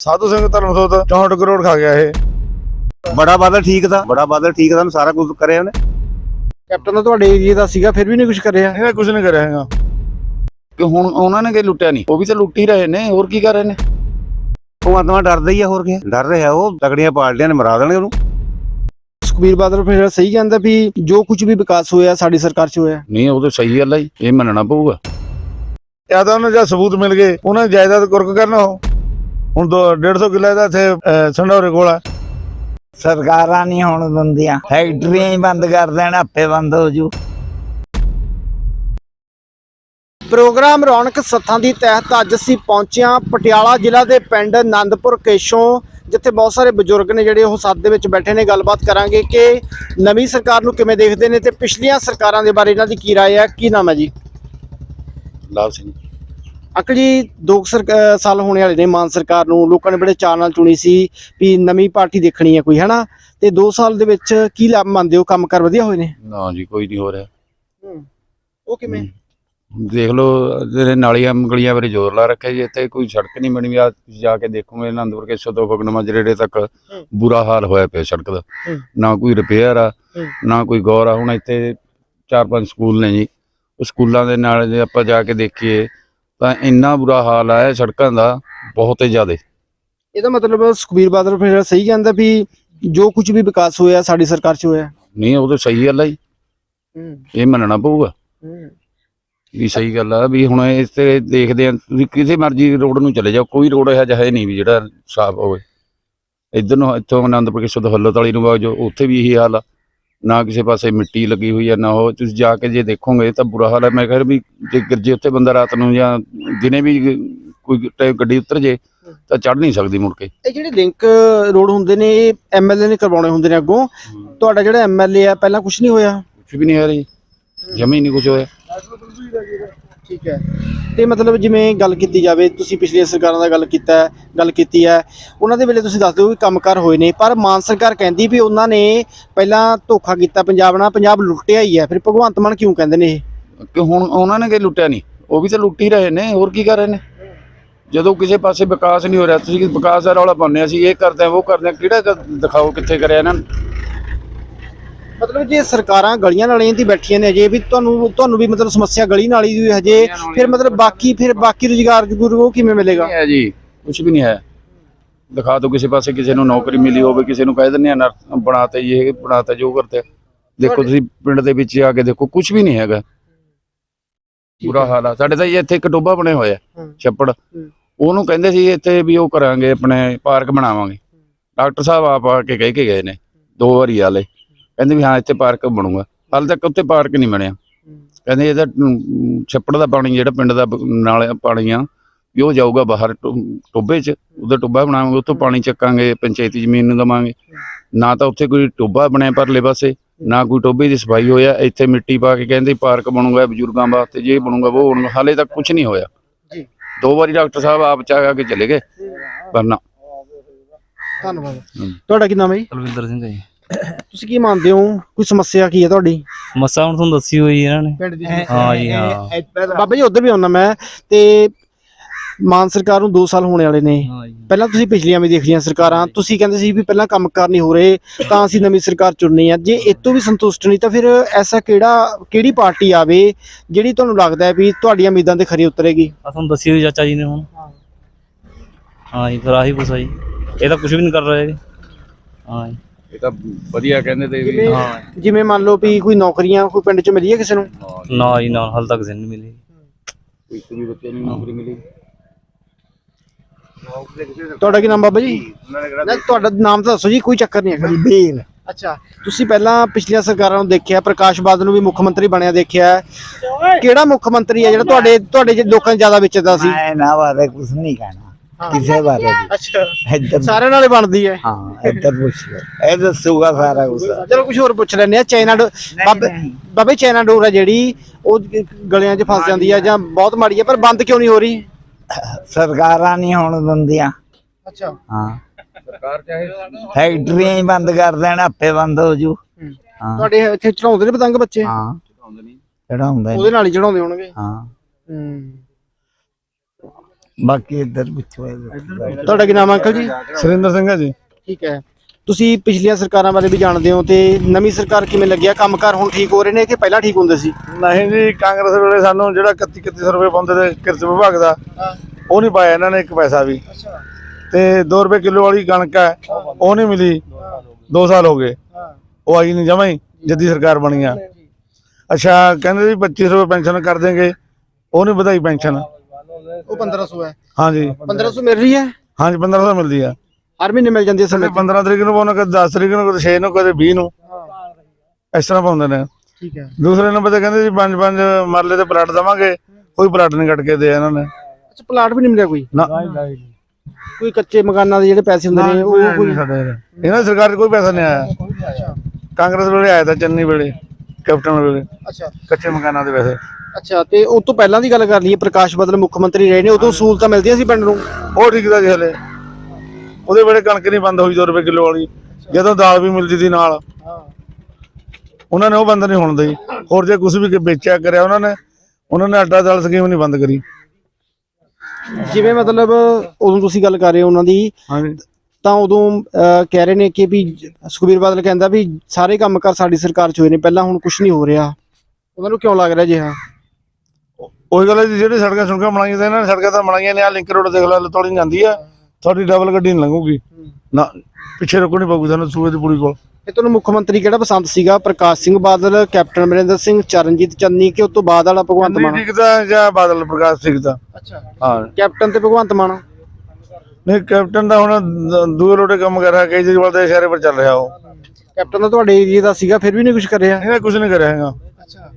ਸਾਧੂ ਸਿੰਘ ਧਰਮਸੋਤ 64 ਕਰੋੜ ਖਾ ਗਿਆ ਇਹ। ਬੜਾ ਬਾਦਲ ਠੀਕ ਦਾ ਬੜਾ ਬਾਦਲ ਠੀਕ ਦਾ ਸਾਰਾ ਕੁਝ ਕਰਿਆ ਉਹਨੇ। ਕੈਪਟਨ ਤਾਂ ਤੁਹਾਡੇ ਏਰੀਆ ਦਾ ਸੀਗਾ ਫਿਰ ਵੀ ਨਹੀਂ ਕੁਝ ਕਰਿਆ। ਇਹਨੇ ਕੁਝ ਨਹੀਂ ਕਰਿਆ ਹੈਗਾ। ਕਿ ਹੁਣ ਉਹਨਾਂ ਨੇ ਕਿ ਲੁੱਟਿਆ ਨਹੀਂ? ਉਹ ਵੀ ਤਾਂ ਲੁੱਟ ਹੀ ਰਹੇ ਨੇ ਹੋਰ ਕੀ ਕਰ ਰਹੇ ਨੇ? ਉਹ ਆਤਮਾ ਡਰਦਾ ਹੀ ਆ ਹੋਰ ਕੀ? ਡਰ ਰਿਹਾ ਉਹ ਤਗੜੀਆਂ ਪਾਰਟੀਆਂ ਨੇ ਮਰਾ ਦੇਣਗੇ ਉਹਨੂੰ। ਸੁਖਬੀਰ ਬਾਦਲ ਫਿਰ ਸਹੀ ਕਹਿੰਦਾ ਵੀ ਜੋ ਕੁਝ ਵੀ ਵਿਕਾਸ ਹੋਇਆ ਸਾਡੀ ਸਰਕਾਰ 'ਚ ਹੋਇਆ। ਨਹੀਂ ਉਹ ਤਾਂ ਸਹੀ ਗੱਲ ਹੈ ਇਹ ਮੰਨਣਾ ਪਊਗਾ। ਜਾਂ ਤਾਂ ਉਹਨੇ ਜਾਂ ਸਬੂਤ ਮਿਲ ਗਏ ਉਹਨਾਂ ਨੇ ਜਾਇਦਾਦ ਕੁਰਕ ਕਰਨਾ ਹੋ ਹੁਣ ਦੋ 150 ਕਿੱਲੇ ਦਾ ਇੱਥੇ ਸੰਡੌਰੇ ਕੋਲ ਆ। ਸਰਕਾਰਾਂ ਨਹੀਂ ਹੋਣ ਦਿੰਦੀਆਂ। ਫੈਕਟਰੀਆਂ ਹੀ ਬੰਦ ਕਰ ਦੇਣ ਆਪੇ ਬੰਦ ਹੋ ਜੂ। ਪ੍ਰੋਗਰਾਮ ਰੌਣਕ ਸੱਥਾਂ ਦੀ ਤਹਿਤ ਅੱਜ ਅਸੀਂ ਪਹੁੰਚੇ ਹਾਂ ਪਟਿਆਲਾ ਜ਼ਿਲ੍ਹਾ ਦੇ ਪਿੰਡ ਆਨੰਦਪੁਰ ਕੇਸ਼ੋਂ ਜਿੱਥੇ ਬਹੁਤ ਸਾਰੇ ਬਜ਼ੁਰਗ ਨੇ ਜਿਹੜੇ ਉਹ ਸੱਥ ਦੇ ਵਿੱਚ ਬੈਠੇ ਨੇ। ਗੱਲਬਾਤ ਕਰਾਂਗੇ ਕਿ ਨਵੀਂ ਸਰਕਾਰ ਨੂੰ ਕਿਵੇਂ ਦੇਖਦੇ ਨੇ ਤੇ ਪਿਛਲੀਆਂ ਸਰਕਾਰਾਂ ਦੇ ਬਾਰੇ ਇਹਨਾਂ ਦੀ ਕੀ ਰਾਏ ਹੈ ਕੀ ਨਾਮ ਹੈ ਜੀ? ਲਾਭ ਸਿੰਘ। ਅੰਕਲ ਜੀ ਦੋ ਕੁ ਸਰਕ- ਅਹ ਸਾਲ ਹੋਣੇ ਵਾਲੇ ਨੇ ਮਾਨ ਸਰਕਾਰ ਨੂੰ ਲੋਕਾਂ ਨੇ ਬੜੇ ਚਾਅ ਨਾਲ ਚੁਣੀ ਸੀ ਵੀ ਨਵੀਂ ਪਾਰਟੀ ਦੇਖਣੀ ਹੈ ਕੋਈ ਹੈਨਾ? ਤੇ 2 ਸਾਲ ਦੇ ਵਿੱਚ ਕੀ ਲਾਭ ਮੰਨਦੇ ਹੋ ਕੰਮ ਕਰ ਵਧੀਆ ਹੋਏ ਨੇ? ਨਾ ਜੀ ਕੋਈ ਨਹੀਂ ਹੋ ਰਿਹਾ। ਉਹ ਕਿਵੇਂ? ਦੇਖ ਲਓ ਜਿਹੜੇ ਨਾਲੀਆਂ ਗਲੀਆਂ ਬਾਰੇ ਜ਼ੋਰ ਲਾ ਰੱਖਿਆ ਜੀ ਇੱਥੇ ਕੋਈ ਸੜਕ ਨਹੀਂ ਬਣੀ ਆ। ਤੁਸੀਂ ਜਾ ਕੇ ਦੇਖੋਗੇ ਆਨੰਦਪੁਰ ਕੇ ਸਦੋ ਫਗਨਮਾ ਜਿਹੜੇ ਤੱਕ ਬੁਰਾ ਹਾਲ ਹੋਇਆ ਪਿਆ ਸੜਕ ਦਾ। ਨਾ ਕੋਈ ਰਿਪੇਅਰ ਆ। ਨਾ ਕੋਈ ਗੌਰ ਆ। ਹੁਣ ਇੱਥੇ ਚਾਰ ਪੰਜ ਸਕੂਲ ਨੇ ਜੀ। ਉਹ ਸਕੂਲਾਂ ਦੇ ਨਾਲ ਜੇ ਆਪਾਂ ਜਾ ਕੇ ਦੇਖੀਏ ਤਾਂ ਇੰਨਾ ਬੁਰਾ ਹਾਲ ਆ ਇਹ ਸੜਕਾਂ ਦਾ ਬਹੁਤ ਹੀ ਜ਼ਿਆਦਾ। ਇਹਦਾ ਮਤਲਬ ਸੁਖਬੀਰ ਬਾਦਲ ਫਿਰ ਸਹੀ ਕਹਿੰਦਾ ਵੀ ਜੋ ਕੁਝ ਵੀ ਵਿਕਾਸ ਹੋਇਆ ਸਾਡੀ ਸਰਕਾਰ 'ਚ ਹੋਇਆ। ਨਹੀਂ ਉਹ ਤਾਂ ਸਹੀ ਗੱਲ ਜੀ। ਇਹ ਮੰਨਣਾ ਪਊਗਾ। ਵੀ ਸਹੀ ਗੱਲ ਆ ਵੀ ਹੁਣ ਇਸ ਤੇ ਦੇਖਦੇ ਆ ਤੁਸੀਂ ਕਿਸੇ ਮਰਜ਼ੀ ਰੋਡ ਨੂੰ ਚਲੇ ਜਾਓ ਕੋਈ ਰੋਡ ਇਹੋ ਜਿਹਾ ਹੈ ਨਹੀਂ ਵੀ ਜਿਹੜਾ ਸਾਫ਼ ਹੋਵੇ। ਇੱਧਰ ਨੂੰ ਇੱਥੋਂ ਆਨੰਦਪੁਰ ਕੇ ਸੁਧ ਹੱਲੋਤਾਲੀ ਨੂੰ ਬਾਜੋ ਉੱਥੇ ਵੀ ਇਹੀ ਹਾਲ ਆ। ਨਾ ਕਿਸੇ ਪਾਸੇ ਮਿੱਟੀ ਲੱਗੀ ਹੋਈ ਆ ਨਾ ਉਹ ਤੁਸੀਂ ਜਾ ਕੇ ਜੇ ਦੇਖੋਗੇ ਤਾਂ ਬੁਰਾ ਹਾਲ ਹੈ। ਮੈਂ ਕਹਿੰਦਾ ਵੀ ਜੇ ਗਿਰਜੇ ਉੱਥੇ ਬੰਦਾ ਰਾਤ ਨੂੰ ਜਾਂ ਦਿਨੇ ਵੀ ਕੋਈ ਟਾਈਮ ਗੱਡੀ ਉਤਰ ਜੇ ਤਾਂ ਚੜ ਨਹੀਂ ਸਕਦੀ ਮੁੜ ਕੇ। ਇਹ ਜਿਹੜੇ ਲਿੰਕ ਰੋਡ ਹੁੰਦੇ ਨੇ ਇਹ ਐਮਐਲਏ ਨੇ ਕਰਵਾਉਣੇ ਹੁੰਦੇ ਨੇ ਅੱਗੋਂ। ਤੁਹਾਡਾ ਜਿਹੜਾ ਐਮਐਲਏ ਆ ਪਹਿਲਾਂ ਕੁਝ ਨਹੀਂ ਹੋਇਆ? ਕੁਝ ਵੀ ਨਹੀਂ ਹੋ ਰਹੀ ਜਮੀ ਨਹੀਂ ਕੁਝ ਹੋਇਆ। ਠੀਕ ਹੈ। ਤੇ ਮਤਲਬ ਜਿਵੇਂ ਗੱਲ ਕੀਤੀ ਜਾਵੇ ਤੁਸੀਂ ਪਿਛਲੀਆਂ ਸਰਕਾਰਾਂ ਦਾ ਗੱਲ ਕੀਤਾ ਹੈ, ਗੱਲ ਕੀਤੀ ਹੈ ਉਹਨਾਂ ਦੇ ਵੇਲੇ ਤੁਸੀਂ ਦੱਸਦੇ ਹੋ ਕਿ ਕੰਮਕਾਰ ਹੋਏ ਨੇ ਪਰ ਮਾਨ ਸਰਕਾਰ ਕਹਿੰਦੀ ਵੀ ਉਹਨਾਂ ਨੇ ਪਹਿਲਾਂ ਧੋਖਾ ਕੀਤਾ ਪੰਜਾਬ ਨਾਲ ਪੰਜਾਬ ਲੁੱਟਿਆ ਹੀ ਹੈ ਫਿਰ ਭਗਵੰਤ ਮਾਨ ਕਿਉਂ ਕਹਿੰਦੇ ਨੇ ਇਹ? ਕਿ ਹੁਣ ਉਹਨਾਂ ਨੇ ਕਿ ਲੁੱਟਿਆ ਨਹੀਂ ਉਹ ਵੀ ਤਾਂ ਲੁੱਟ ਹੀ ਰਹੇ ਨੇ ਹੋਰ ਕੀ ਕਰ ਰਹੇ ਨੇ? ਜਦੋਂ ਕਿਸੇ ਪਾਸੇ ਵਿਕਾਸ ਨਹੀਂ ਹੋ ਰਿਹਾ ਤੁਸੀਂ ਵਿਕਾਸ ਦਾ ਰੌਲਾ ਪਾਉਂਦੇ ਅਸੀਂ ਇਹ ਕਰਦੇ ਆ ਉਹ ਕਰਦੇ ਆ ਕਿਹੜਾ ਦਿਖਾਓ ਕਿੱਥੇ ਕਰਿਆ ਇਹਨਾਂ ਨੇ? ਮਤਲਬ ਜੇ ਸਰਕਾਰਾਂ ਗਲੀਆਂ ਨਾਲੀਆਂ ਦੀ ਬੈਠੀਆਂ ਨੇ ਅਜੇ ਵੀ ਤੁਹਾਨੂੰ ਤੁਹਾਨੂੰ ਵੀ ਮਤਲਬ ਸਮੱਸਿਆ ਗਲੀ ਨਾਲੀ ਦੀ ਹਜੇ ਫਿਰ ਮਤਲਬ ਬਾਕੀ ਫਿਰ ਬਾਕੀ ਰੁਜ਼ਗਾਰ ਗੁਰੂ ਉਹ ਕਿਵੇਂ ਮਿਲੇਗਾ? ਹੈ ਜੀ ਕੁਝ ਵੀ ਨਹੀਂ ਹੈ। ਦਿਖਾ ਦਿਓ ਕਿਸੇ ਪਾਸੇ ਕਿਸੇ ਨੂੰ ਨੌਕਰੀ ਮਿਲੀ ਹੋਵੇ ਕਿਸੇ ਨੂੰ ਕਹਿ ਦਿੰਦੇ ਆ ਨਰ ਬਣਾਤੇ ਇਹ ਬਣਾਤਾ ਜੋ ਕਰਤੇ ਦੇਖੋ ਤੁਸੀਂ ਪਿੰਡ ਦੇ ਵਿੱਚ ਆ ਕੇ ਦੇਖੋ ਕੁਝ ਵੀ ਨਹੀਂ ਹੈਗਾ। ਬੁਰਾ ਹਾਲ ਆ। ਸਾਡੇ ਤਾਂ ਜੀ ਇੱਥੇ ਇੱਕ ਟੋਬਾ ਬਣੇ ਹੋਇਆ ਹੂੰ। ਛੱਪੜ। ਉਹਨੂੰ ਕਹਿੰਦੇ ਸੀ ਇੱਥੇ ਵੀ ਉਹ ਕਰਾਂਗੇ ਆਪਣੇ ਪਾਰਕ ਬਣਾਵਾਂਗੇ। ਡਾਕਟਰ ਸਾਹਿਬ ਆਪ ਆ ਕੇ ਕਹਿ ਕੇ ਗਏ ਨੇ ਦੋ ਵਾਰੀ ਆਲੇ ਕਹਿੰਦੇ ਵੀ ਹਾਂ ਇੱਥੇ ਪਾਰਕ ਬਣੂਗਾ। ਹਾਲੇ ਤੱਕ ਉੱਥੇ ਪਾਰਕ ਨਹੀਂ ਬਣਿਆ। ਕਹਿੰਦੇ ਇਹਦਾ ਛੱਪੜ ਦਾ ਪਾਣੀ ਜਿਹੜਾ ਪਿੰਡ ਦਾ ਨਾਲੇ ਪਾਣੀ ਆ ਵੀ ਉਹ ਜਾਊਗਾ ਬਾਹਰ ਟੋਬੇ 'ਚ ਉਹਦਾ ਟੋਬਾ ਬਣਾਵਾਂਗੇ ਉੱਥੋਂ ਪਾਣੀ ਚੱਕਾਂਗੇ ਪੰਚਾਇਤੀ ਜ਼ਮੀਨ ਨੂੰ ਦਵਾਂਗੇ। ਨਾ ਤਾਂ ਉੱਥੇ ਕੋਈ ਟੋਬਾ ਬਣਿਆ ਪਰਲੇ ਪਾਸੇ ਨਾ ਕੋਈ ਟੋਬੇ ਦੀ ਸਫ਼ਾਈ ਹੋਇਆ ਇੱਥੇ ਮਿੱਟੀ ਪਾ ਕੇ ਕਹਿੰਦੇ ਪਾਰਕ ਬਣੂਗਾ ਬਜ਼ੁਰਗਾਂ ਵਾਸਤੇ ਜੇ ਬਣੂਗਾ ਉਹ ਬਣੂਗਾ ਹਾਲੇ ਤੱਕ ਕੁਝ ਨਹੀਂ ਹੋਇਆ। ਜੀ। ਦੋ ਵਾਰੀ ਡਾਕਟਰ ਸਾਹਿਬ ਆਪ ਚਾਹ ਕੇ ਚਲੇ ਗਏ। ਪਰ ਨਾ ਧੰਨਵਾਦ। ਤੁਹਾਡਾ ਕੀ ਨਾਮ ਹੈ ਜੀ? ਕੁਲਵਿੰਦਰ ਸਿੰਘ ਹੈ ਜੀ। ਤੁਸੀਂ ਕੀ ਮੰਨਦੇ ਹੋ? ਕੋਈ ਸਮੱਸਿਆ ਕੀ ਹੈ ਤੁਹਾਡੀ? ਮੱਸਾ ਹੁਣ ਤੁਹਾਨੂੰ ਦੱਸੀ ਹੋਈ ਇਹਨਾਂ ਨੇ। ਪਿੰਡ ਦੀ ਹਾਂ ਜੀ ਹਾਂ। ਬਾਬਾ ਜੀ ਉਧਰ ਵੀ ਆਉਣਾ ਮੈਂ ਤੇ ਮਾਨ ਸਰਕਾਰ ਨੂੰ 2 ਸਾਲ ਹੋਣੇ ਵਾਲੇ ਨੇ। ਪਹਿਲਾਂ ਤੁਸੀਂ ਪਿਛਲੀਆਂ ਵੀ ਦੇਖ ਲਈਆਂ ਸਰਕਾਰਾਂ। ਤੁਸੀਂ ਕਹਿੰਦੇ ਸੀ ਵੀ ਪਹਿਲਾਂ ਕੰਮਕਾਰ ਨਹੀਂ ਹੋ ਰਹੇ ਤਾਂ ਅਸੀਂ ਨਵੀਂ ਸਰਕਾਰ ਚੁਣਨੀ ਆ। ਜੇ ਇਹ ਤੋਂ ਵੀ ਸੰਤੁਸ਼ਟ ਨਹੀਂ ਤਾਂ ਫਿਰ ਐਸਾ ਕਿਹੜਾ ਕਿਹੜੀ ਪਾਰਟੀ ਆਵੇ ਜਿਹੜੀ ਤੁਹਾਨੂੰ ਲੱਗਦਾ ਹੈ ਵੀ ਤੁਹਾਡੀਆਂ ਉਮੀਦਾਂ ਤੇ ਖਰੀ ਉਤਰੇਗੀ? ਆ ਤੁਹਾਨੂੰ ਦੱਸੀ ਹੋਈ ਚਾਚਾ ਜੀ ਨੇ ਹੁਣ। ਹਾਂ। ਜੀ ਫਿਰ ਆਹੀ ਕੁਛ ਆ ਜੀ। ਇਹ ਤਾਂ ਕੁਝ ਵੀ ਨਹੀਂ ਕਰ ਰਹੇ। ਜੀ ਹਾਂ ਜੀ। ਇਹ ਤਾਂ ਵਧੀਆ ਕਹਿੰਦੇ ਤੇ ਵੀ ਜਿਵੇਂ ਹਾਂ। ਜਿਵੇਂ ਮੰਨ ਲਓ ਵੀ ਕੋਈ ਨੌਕਰੀਆਂ ਕੋਈ ਪਿੰਡ 'ਚ ਮਿਲੀ ਹੈ ਕਿਸੇ ਨੂੰ? ਨਾ ਜੀ ਨਾ ਹਾਲ ਤੱਕ ਜ਼ਿੰਨ ਨਹੀਂ ਮਿਲੀ। ਇੱਕ ਵੀ ਬੱਚੇ ਨੂੰ ਨੌਕਰੀ ਮਿਲੀ? ਤੁਹਾਡਾ ਕੀ ਨਾਮ ਬਾਬਾ ਜੀ? ਨਾ ਤੁਹਾਡਾ ਨਾਮ ਤਾਂ ਦੱਸੋ ਜੀ ਕੋਈ ਚੱਕਰ ਨਹੀਂ ਹੈਗਾ। ਬੀਰ ਅੱਛਾ ਤੁਸੀਂ ਪਹਿਲਾਂ ਪਿਛਲੀਆਂ ਸਰਕਾਰਾਂ ਨੂੰ ਦੇਖਿਆ ਪ੍ਰਕਾਸ਼ ਬਾਦਲ ਨੂੰ ਵੀ ਮੁੱਖ ਮੰਤਰੀ ਬਣਿਆ ਦੇਖਿਆ। ਹੈ। ਕਿਹੜਾ ਮੁੱਖ ਮੰਤਰੀ ਹੈ ਜਿਹੜਾ ਤੁਹਾਡੇ ਤੁਹਾਡੇ ਜੇ ਲੋਕਾਂ 'ਚ ਜ਼ਿਆਦਾ ਵਿਚਰਦਾ ਸੀ? ਮੈਂ ਨਾ ਬਾਰੇ ਕੁਝ ਨਹੀਂ ਕਹਿਣਾ। ਕਿਸੇ ਬਾਰੇ ਵੀ ਅੱਛਾ। ਇੱਧਰ ਸਾਰਿਆਂ ਨਾਲ ਹੀ ਬਣਦੀ ਹੈ। ਹਾਂ ਇੱਧਰ ਪੁੱਛ ਲਓ। ਇਹ ਦੱਸੂਗਾ ਸਾਰਾ ਕੁਝ ਚਲੋ ਕੁਝ ਹੋਰ ਪੁੱਛ ਲੈਂਦੇ ਆ ਚਾਈਨਾ ਡੋ ਬਾਬੇ ਬਾਬੇ ਚਾਈਨਾ ਡੋਰ ਹੈ ਜਿਹੜੀ ਉਹ ਗਲਿਆਂ 'ਚ ਫਸ ਜਾਂਦੀ ਹੈ ਜਾਂ ਬਹੁਤ ਮਾੜੀ ਹੈ ਪਰ ਬੰਦ ਕਿਉਂ ਨਹੀਂ ਹੋ ਰਹੀ? ਸਰਕਾਰਾਂ ਨਹੀਂ ਹੋਣ ਦਿੰਦੀਆਂ। ਅੱਛਾ। ਹਾਂ। ਸਰਕਾਰ ਚਾਹੇ ਫੈਕਟਰੀਆਂ ਹੀ ਬੰਦ ਕਰ ਦੇਣ ਆਪੇ ਬੰਦ ਹੋ ਜੂ। ਹਾਂ। ਤੁਹਾਡੇ ਇੱਥੇ ਚੜਾਉਂਦੇ ਨੇ ਪਤੰਗ ਬੱਚੇ? ਹਾਂ। ਚੜਾਉਂਦੇ ਉਹਦੇ ਨਾਲ ਹੀ ਚੜਾਉਂਦੇ ਹੋਣਗੇ। ਹਾਂ। ਹੂੰ। ਬਾਕੀ ਇੱਧਰ ਪੁੱਛੋ। ਤੁਹਾਡਾ ਕੀ ਨਾਮ ਹੈ ਅੰਕਲ ਜੀ? ਸੁਰਿੰਦਰ ਸਿੰਘ ਹੈ ਜੀ। ਠੀਕ ਹੈ। ਤੁਸੀਂ ਪਿਛਲੀਆਂ ਸਰਕਾਰਾਂ ਬਾਰੇ ਵੀ ਜਾਣਦੇ ਹੋ ਤੇ ਨਵੀਂ ਸਰਕਾਰ ਕਿਵੇਂ ਲੱਗਿਆ? ਕੰਮਕਾਰ ਹੁਣ ਠੀਕ ਹੋ ਰਹੇ ਨੇ ਕਿ ਪਹਿਲਾਂ ਠੀਕ ਹੁੰਦੇ ਸੀ? ਨਹੀਂ ਜੀ ਕਾਂਗਰਸ ਵੇਲੇ ਸਾਨੂੰ ਜਿਹੜਾ 31 31 ਰੁਪਏ ਪਾਉਂਦੇ ਤੇ ਕਿਰਤ ਵਿਭਾਗ ਦਾ ਉਹ ਨਹੀਂ ਪਾਇਆ ਇਹਨਾਂ ਨੇ ਇੱਕ ਪੈਸਾ ਵੀ। ਤੇ 2 ਰੁਪਏ ਕਿਲੋ ਵਾਲੀ ਕਣਕ ਹੈ ਉਹ ਨਹੀਂ ਮਿਲੀ। 2 ਸਾਲ ਹੋ ਗਏ। ਉਹ ਆਈ ਨਹੀਂ ਜਮਾਂ ਹੀ ਜੱਦੀ ਸਰਕਾਰ ਬਣੀ ਆ। ਅੱਛਾ ਕਹਿੰਦੇ ਜੀ 25 ਰੁਪਏ ਪੈਨਸ਼ਨ ਕਰ ਦੇਂਗੇ ਉਹ ਨਹੀਂ ਵਧਾਈ ਪੈਨਸ਼ਨ। ਉਹ 1500 ਹੈ। ਹਾਂਜੀ। 1500 ਮਿਲ ਰਹੀ ਹੈ? ਹਾਂਜੀ 1500 ਮਿਲਦੀ ਆ ਹਰ ਮਹੀਨੇ ਮਿਲ ਜਾਂਦੀ ਹੈ ਸਮੇਂ ਕਦੇ 15 ਤਰੀਕ ਨੂੰ ਪਾਉਣਾ ਕਦੇ 10 ਤਰੀਕ ਨੂੰ ਕਦੇ 6 ਨੂੰ ਕਦੇ 20 ਨੂੰ। ਇਸ ਤਰ੍ਹਾਂ ਪਾਉਂਦੇ ਨੇ। ਠੀਕ ਹੈ। ਦੂਸਰੇ ਨੰਬਰ ਤੇ ਕਹਿੰਦੇ ਜੀ ਪੰਜ ਪੰਜ ਮਰਲੇ ਤੇ ਪਲਾਟ ਦਵਾਂਗੇ ਕੋਈ ਪਲਾਟ ਨਹੀਂ ਕੱਟ ਕੇ ਦੇ ਇਹਨਾਂ ਨੇ। ਅੱਛਾ ਪਲਾਟ ਵੀ ਨਹੀਂ ਮਿਲਿਆ ਕੋਈ? ਨਾ। ਕੋਈ ਕੱਚੇ ਮਕਾਨਾਂ ਦੇ ਜਿਹੜੇ ਪੈਸੇ ਹੁੰਦੇ ਨੇ ਉਹ ਕੋਈ ਇਹਨਾਂ ਦੀ ਸਰਕਾਰ 'ਚ ਕੋਈ ਪੈਸਾ ਨਹੀਂ ਆਇਆ। ਕਾਂਗਰਸ ਵੇਲੇ ਆਇਆ ਤਾਂ ਚੰਨੀ ਵੇਲੇ ਕੈਪਟਨ ਵੇਲੇ। ਅੱਛਾ। ਕੱਚੇ ਮਕਾਨਾਂ ਦੇ ਪੈਸੇ। ਅੱਛਾ ਤੇ ਉਸ ਤੋਂ ਪਹਿਲਾਂ ਦੀ ਗੱਲ ਕਰ ਲਈਏ ਪ੍ਰਕਾਸ਼ ਬਦਲ ਮੁੱਖ ਮੰਤਰੀ ਰਹੇ ਨੇ ਉਦੋਂ ਸਹੂਲਤਾਂ ਮਿਲਦੀਆਂ ਸੀ ਪਿੰਡ ਨੂੰ? ਉਹ ਠੀਕ ਦਾ ਜੀ ਹਲੇ। ਉਹਦੇ ਵੇਲੇ ਕਣਕ ਨਹੀਂ ਬੰਦ ਹੋਈ 2 ਰੁਪਏ ਕਿਲੋ ਵਾਲੀ। ਜਦੋਂ ਦਾਲ ਵੀ ਮਿਲਦੀ ਸੀ ਨਾਲ। ਉਹਨਾਂ ਨੇ ਉਹ ਬੰਦ ਨਹੀਂ ਹੋਣ ਦਈ। ਹੋਰ ਜੇ ਕੁਝ ਵੀ ਵੇਚਿਆ ਕਰਿਆ ਉਹਨਾਂ ਨੇ ਉਹਨਾਂ ਨੇ ਆਟਾ ਦਾਲ ਸਕੀਮ ਨਹੀਂ ਬੰਦ ਕਰੀ। ਜਿਵੇਂ ਮਤਲਬ ਉਦੋਂ ਤੁਸੀਂ ਗੱਲ ਕਰ ਰਹੇ ਹੋ ਉਹਨਾਂ ਦੀ ਹਾਂਜੀ। ਤਾਂ ਉਦੋਂ ਕਹਿ ਰਹੇ ਨੇ ਕਿ ਵੀ ਸੁਖਬੀਰ ਬਾਦਲ ਕਹਿੰਦਾ ਵੀ ਸਾਰੇ ਕੰਮ ਕਰ ਸਾਡੀ ਸਰਕਾਰ ਚ ਹੋਏ ਨੇ ਪਹਿਲਾਂ ਹੁਣ ਕੁਝ ਨਹੀਂ ਹੋ ਰਿਹਾ। ਉਹਨਾਂ ਨੂੰ ਕਿਉਂ ਲੱਗ ਰਿਹਾ ਜਿਹਾ ਉਹੀ ਗੱਲ ਹੈ ਜੀ ਜਿਹੜੀ ਸੜਕਾਂ ਸੁਣਕਾਂ ਬਣਾਈਆਂ ਤੇ ਇਹਨਾਂ ਨੇ ਸੜਕਾਂ ਤਾਂ ਬਣਾਈਆਂ ਨੇ ਆ ਲਿੰਕ ਰੋਡ ਦੇਖ ਲਓ ਤੋੜੀ ਜਾਂਦੀ ਆ ਤੁਹਾਡੀ ਡਬਲ ਗੱਡੀ ਨਹੀਂ ਲੰਘੂਗੀ। ਨਾ ਪਿੱਛੇ ਰੁਕਣੀ ਪਊਗੀ ਤੁਹਾਨੂੰ ਸੂਏ ਦੀ ਪੁਲੀ ਕੋਲ। ਇਹ ਤੁਹਾਨੂੰ ਮੁੱਖ ਮੰਤਰੀ ਕਿਹੜਾ ਪਸੰਦ ਸੀਗਾ? ਪ੍ਰਕਾਸ਼ ਸਿੰਘ ਬਾਦਲ ਕੈਪਟਨ ਅਮਰਿੰਦਰ ਸਿੰਘ ਚਰਨਜੀਤ ਚੰਨੀ ਕਿ ਉਸ ਤੋਂ ਬਾਅਦ ਵਾਲਾ ਭਗਵੰਤ ਮਾਨ? ਠੀਕ ਤਾਂ ਜਾਂ ਬਾਦਲ ਪ੍ਰਕਾਸ਼ ਸਿੰਘ ਦਾ ਅੱਛਾ। ਹਾਂ। ਕੈਪਟਨ ਤੇ ਭਗਵੰਤ ਮਾਨ। ਨਹੀਂ ਕੈਪਟਨ ਦਾ ਹੁਣ ਦ- ਦੂਏ ਲੋਟੇ ਕੰਮ ਕਰ ਰਿਹਾ ਕੇਜਰੀਵਾਲ ਦੇ ਇਸ਼ਾਰੇ ਪਰ ਚੱਲ ਰਿਹਾ ਉਹ। ਕੈਪਟਨ ਤਾਂ ਤੁਹਾਡੇ ਏਰੀਆ ਦਾ ਸੀਗਾ ਫਿਰ ਵੀ ਨਹੀਂ ਕੁਝ ਕਰਿਆ ਇਹਨੇ ਕੁਝ ਨਹੀਂ ਕਰਿਆ ਹੈਗਾ।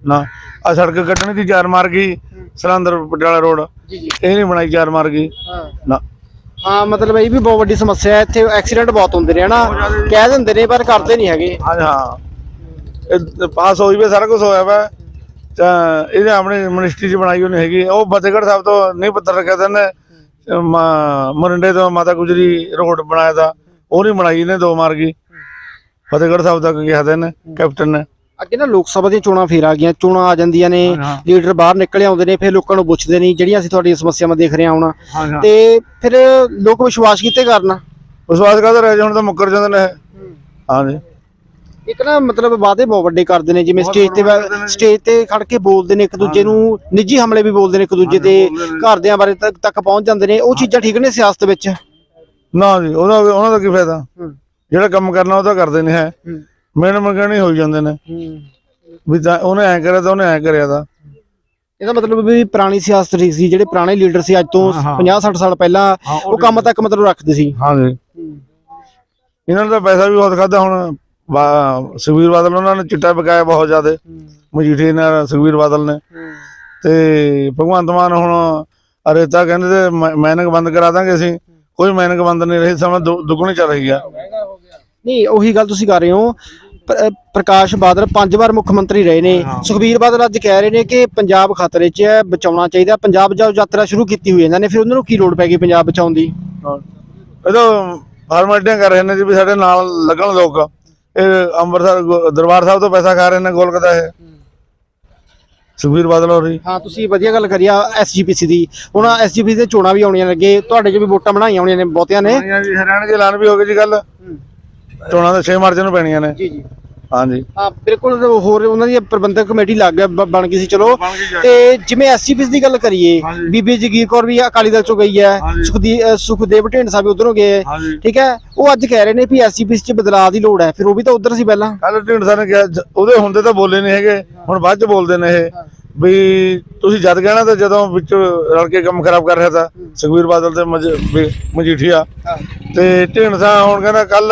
ਨਾ ਆ ਸੜਕ ਕੱਟਣੀ ਦੀ ਚਾਰ ਮਾਰ ਗਈ ਸਲੰਦਰ ਪਟਿਆਲਾ ਰੋਡ। ਇਹ ਨਹੀਂ ਬਣਾਈ ਚਾਰ ਮਾਰ ਗਈ। ਨਾ। ਹਾਂ ਮਤਲਬ ਇਹ ਵੀ ਬਹੁਤ ਵੱਡੀ ਸਮੱਸਿਆ ਹੈ ਇੱਥੇ ਐਕਸੀਡੈਂਟ ਬਹੁਤ ਹੁੰਦੇ ਨੇ ਹਨਾ? ਕਹਿ ਦਿੰਦੇ ਨੇ ਪਰ ਕਰਦੇ ਨਹੀਂ ਹੈਗੇ। ਹਾਂ ਹਾਂ। ਪਾਸ ਹੋਈ ਵੀ ਸਾਰਾ ਕੁਝ ਹੋਇਆ ਵਾ। ਤਾਂ ਇਹਨੇ ਆਪਣੇ ਮਿਨਿਸਟਰੀ ਚ ਬਣਾਈ ਉਹਨੇ ਹੈਗੀ। ਉਹ ਫਤਿਹਗੜ੍ਹ ਸਾਹਿਬ ਤੋਂ ਨਹੀਂ ਪੱਤਰ ਨੇ ਮ- ਮਰਿੰਡੇ ਤੋਂ ਮਾਤਾ ਗੁਜਰੀ ਰੋਡ ਬਣਾਇਆ ਤਾਂ। ਉਹ ਨਹੀਂ ਬਣਾਈ ਇਹਨੇ ਦੋ ਮਾਰ ਗਈ। ਫਤਿਹਗੜ੍ਹ ਸਾਹਿਬ ਤੱਕ ਗਿਆ ਤੇ ਨੇ ਕੈਪਟਨ ਨੇ। ਅੱਗੇ ਨਾ ਲੋਕ ਸਭਾ ਦੀਆਂ ਚੋਣਾਂ ਫੇਰ ਆ ਗਈਆਂ ਚੋਣਾਂ ਆ ਜਾਂਦੀਆਂ ਨੇ ਹਾਂ। ਲੀਡਰ ਬਾਹਰ ਨਿਕਲ ਆਉਂਦੇ ਨੇ ਫਿਰ ਲੋਕਾਂ ਨੂੰ ਪੁੱਛਦੇ ਨਹੀਂ ਜਿਹੜੀਆਂ ਅਸੀਂ ਤੁਹਾਡੀਆਂ ਸਮੱਸਿਆਵਾਂ ਦੇਖ ਰਹੇ ਹਾਂ ਹੁਣ। ਹਾਂ ਹਾਂ। ਤੇ ਫਿਰ ਲੋਕ ਵਿਸ਼ਵਾਸ ਕਿਤੇ ਕਰਨਾ? ਵਿਸ਼ਵਾਸ ਕਰਦੇ ਰਹੇ ਹੁਣ ਤਾਂ ਮੁੱਕਰ ਜਾਂਦੇ ਨੇ ਇਹ। ਹਾਂ। ਜੀ। ਇੱਕ ਨਾ ਮਤਲਬ ਵਾਅਦੇ ਬਹੁਤ ਵੱਡੇ ਕਰਦੇ ਨੇ ਜਿਵੇਂ ਸਟੇਜ ਤੇ ਸਟੇਜ ਤੇ ਖੜ ਕੇ ਬੋਲਦੇ ਨੇ ਇੱਕ ਦੂਜੇ ਨੂੰ ਨਿੱਜੀ ਹਮਲੇ ਵੀ ਬੋਲਦੇ ਨੇ ਇੱਕ ਦੂਜੇ ਤੇ ਘਰਦਿਆਂ ਬਾਰੇ ਤੱਕ ਤੱਕ ਪਹੁੰਚ ਜਾਂਦੇ ਨੇ। ਉਹ ਚੀਜ਼ਾਂ ਠੀਕ ਨੇ ਸਿਆਸਤ ਵਿੱਚ? ਨਾ ਜੀ ਉਹਦਾ ਉਹਨਾਂ ਦਾ ਕੀ ਫਾਇਦਾ। ਜਿਹੜਾ ਕੰਮ ਕਰਨਾ ਉਹ ਤਾਂ ਕਰਦੇ ਨਹੀਂ ਹੈ। ਹੂੰ। ਮਿਹਨਤ ਮੰਗਣੀ ਹੋਈ ਜਾਂਦੇ ਨੇ। ਵੀ ਤਾਂ ਉਹਨੇ ਐ ਕਰਿਆ ਤਾਂ ਉਹਨੇ ਐ ਕਰਿਆ ਤਾਂ। ਇਹਦਾ ਮਤਲਬ ਵੀ ਪੁਰਾਣੀ ਸਿਆਸਤ ਠੀਕ ਸੀ ਜਿਹੜੇ ਪੁਰਾਣੇ ਲੀਡਰ ਸੀ ਅੱਜ ਤੋਂ 50 60 ਸਾਲ ਪਹਿਲਾਂ ਉਹ ਕੰਮ ਤੱਕ ਮਤਲਬ ਰੱਖਦੇ ਸੀ। ਹਾਂ ਜੀ ਇਹਨਾਂ ਤਾਂ ਪੈਸਾ ਵੀ ਬਹੁਤ ਖਾਦਾ ਹੁਣ। ਸੁਖਬੀਰ ਬਾਦਲ ਉਹਨਾਂ ਨੇ ਚਿੱਟਾ ਪਕਾਇਆ ਬਹੁਤ ਜ਼ਿਆਦਾ। ਮਜੀਠੀ ਨੇ ਸੁਖਬੀਰ ਬਾਦਲ ਨੇ। ਤੇ ਭਗਵੰਤ ਮਾਨ ਹੁਣ ਰੇਤਾ ਕਹਿੰਦੇ ਤੇ ਮ- ਮੈਨਿੰਗ ਬੰਦ ਕਰਾ ਦਾਂਗੇ ਅਸੀਂ। ਕੋਈ ਮੈਨਿੰਗ ਬੰਦ ਨਹੀਂ ਰਹੀ ਸਮਾਂ ਦੁ- ਦੁੱਗਣੀ ਚੱਲ ਰਹੀ ਆ। ਨਹੀਂ ਉਹੀ ਗੱਲ ਤੁਸੀਂ ਕਰ ਰਹੇ ਹੋ। ਪ੍ਰਕਾਸ਼ ਬਾਦਲ ਪੰਜ ਵਾਰ ਮੁੱਖ ਮੰਤਰੀ ਰਹੇ ਨੇ। ਸੁਖਬੀਰ ਬਾਦਲ ਅੱਜ ਕਹਿ ਰਹੇ ਨੇ ਕਿ ਪੰਜਾਬ ਖਤਰੇ 'ਚ ਹੈ ਬਚਾਉਣਾ ਚਾਹੀਦਾ। ਪੰਜਾਬ ਜਾਓ ਯਾਤਰਾ ਸ਼ੁਰੂ ਕੀਤੀ ਹੋਈ ਇਹਨਾਂ ਨੇ ਫਿਰ ਉਹਨਾਂ ਨੂੰ ਕੀ ਲੋੜ ਪੈ ਗਈ ਪੰਜਾਬ ਬਚਾਉਣ ਦੀ? ਇਹ ਤਾਂ ਫਾਰਮੈਲਿਟੀਆਂ ਕਰ ਰਹੇ ਨੇ ਜੀ ਵੀ ਸਾਡੇ ਨਾਲ ਲੱਗਣ ਲੋਕ। ਇਹ ਅੰਮ੍ਰਿਤਸਰ ਦਰਬਾਰ ਸਾਹਿਬ ਤੋਂ ਪੈਸਾ ਖਾ ਰਹੇ ਨੇ ਗੋਲਕਤਾ ਇਹ। ਸੁਖਬੀਰ ਬਾਦਲ ਹੋ ਰਹੀ ਹਾਂ ਤੁਸੀਂ ਵਧੀਆ ਗੱਲ ਕਰੀ ਆ ਐਸਜੀਪੀਸੀ ਦੀ। ਹੁਣ ਐਸਜੀਪੀਸੀ ਦੇ ਚੋਣਾਂ ਵੀ ਆਉਣੀਆਂ ਲੱਗੇ ਤੁਹਾਡੇ 'ਚ ਵੀ ਵੋਟਾਂ ਬਣਾਈਆਂ ਹੋਣੀਆਂ ਨੇ ਬਹੁਤਿਆਂ ਨੇ। ਜੀ ਹਰਿਆਣਾ ਦੇ ਐਲਾਨ ਵੀ ਹੋ ਗਏ ਜੀ ਗੱਲ। ਚੋਣਾਂ ਤਾਂ 6 ਮਾਰਚ ਨੂੰ ਪੈਣੀਆਂ ਨੇ। ਜੀ ਜੀ। ਹਾਂਜੀ। ਹਾਂ ਬਿਲਕੁਲ ਹੋਰ ਉਹਨਾਂ ਦੀ ਪ੍ਰਬੰਧਕ ਕਮੇਟੀ ਲੱਗ ਬ- ਬਣ ਗਈ ਸੀ ਚਲੋ। ਬਣ ਗਈ ਜਾ- ਤੇ ਜਿਵੇਂ ਐਸਜੀਪੀਸੀ ਦੀ ਗੱਲ ਕਰੀਏ ਹਾਂਜੀ। ਬੀਬੀ ਜਗੀਰ ਕੌਰ ਵੀ ਅਕਾਲੀ ਦਲ ਚੋਂ ਗਈ ਹੈ ਹਾਂਜੀ। ਸੁਖਦੀ ਅ, ਸੁਖਦੇਵ ਢੇਂਡਸਾ ਵੀ ਉਧਰੋਂ ਗਏ। ਹੈ। ਹਾਂਜੀ। ਠੀਕ ਹੈ? ਉਹ ਅੱਜ ਕਹਿ ਰਹੇ ਨੇ ਵੀ ਐਸਜੀਪੀਸੀ 'ਚ ਬਦਲਾਅ ਦੀ ਲੋੜ ਹੈ ਫਿਰ ਉਹ ਵੀ ਤਾਂ ਉਧਰ ਸੀ ਪਹਿਲਾਂ। ਕੱਲ ਢਿੰਡ ਸਾਹਿਬ ਨੇ ਕਿਹਾ ਜ- ਉਹਦੇ ਹੁੰਦੇ ਤਾਂ ਬੋਲੇ ਨਹੀਂ ਹੈਗੇ ਹੁਣ ਬਾਅਦ ਚ ਬੋਲਦੇ ਨੇ ਇਹ। ਵੀ ਤੁਸੀਂ ਜਦ ਕਹਿਣਾ ਤਾਂ ਜਦੋਂ ਵਿੱਚ ਰਲ ਕੇ ਕੰਮ ਖਰਾਬ ਕਰ ਰਿਹਾ ਤਾਂ ਸੁਖਬੀਰ ਬਾਦਲ ਤੇ ਮਜੀਠੀਆ। ਤੇ ਸਾਹਿਬ ਹੁਣ ਕਹਿੰਦਾ ਕੱਲ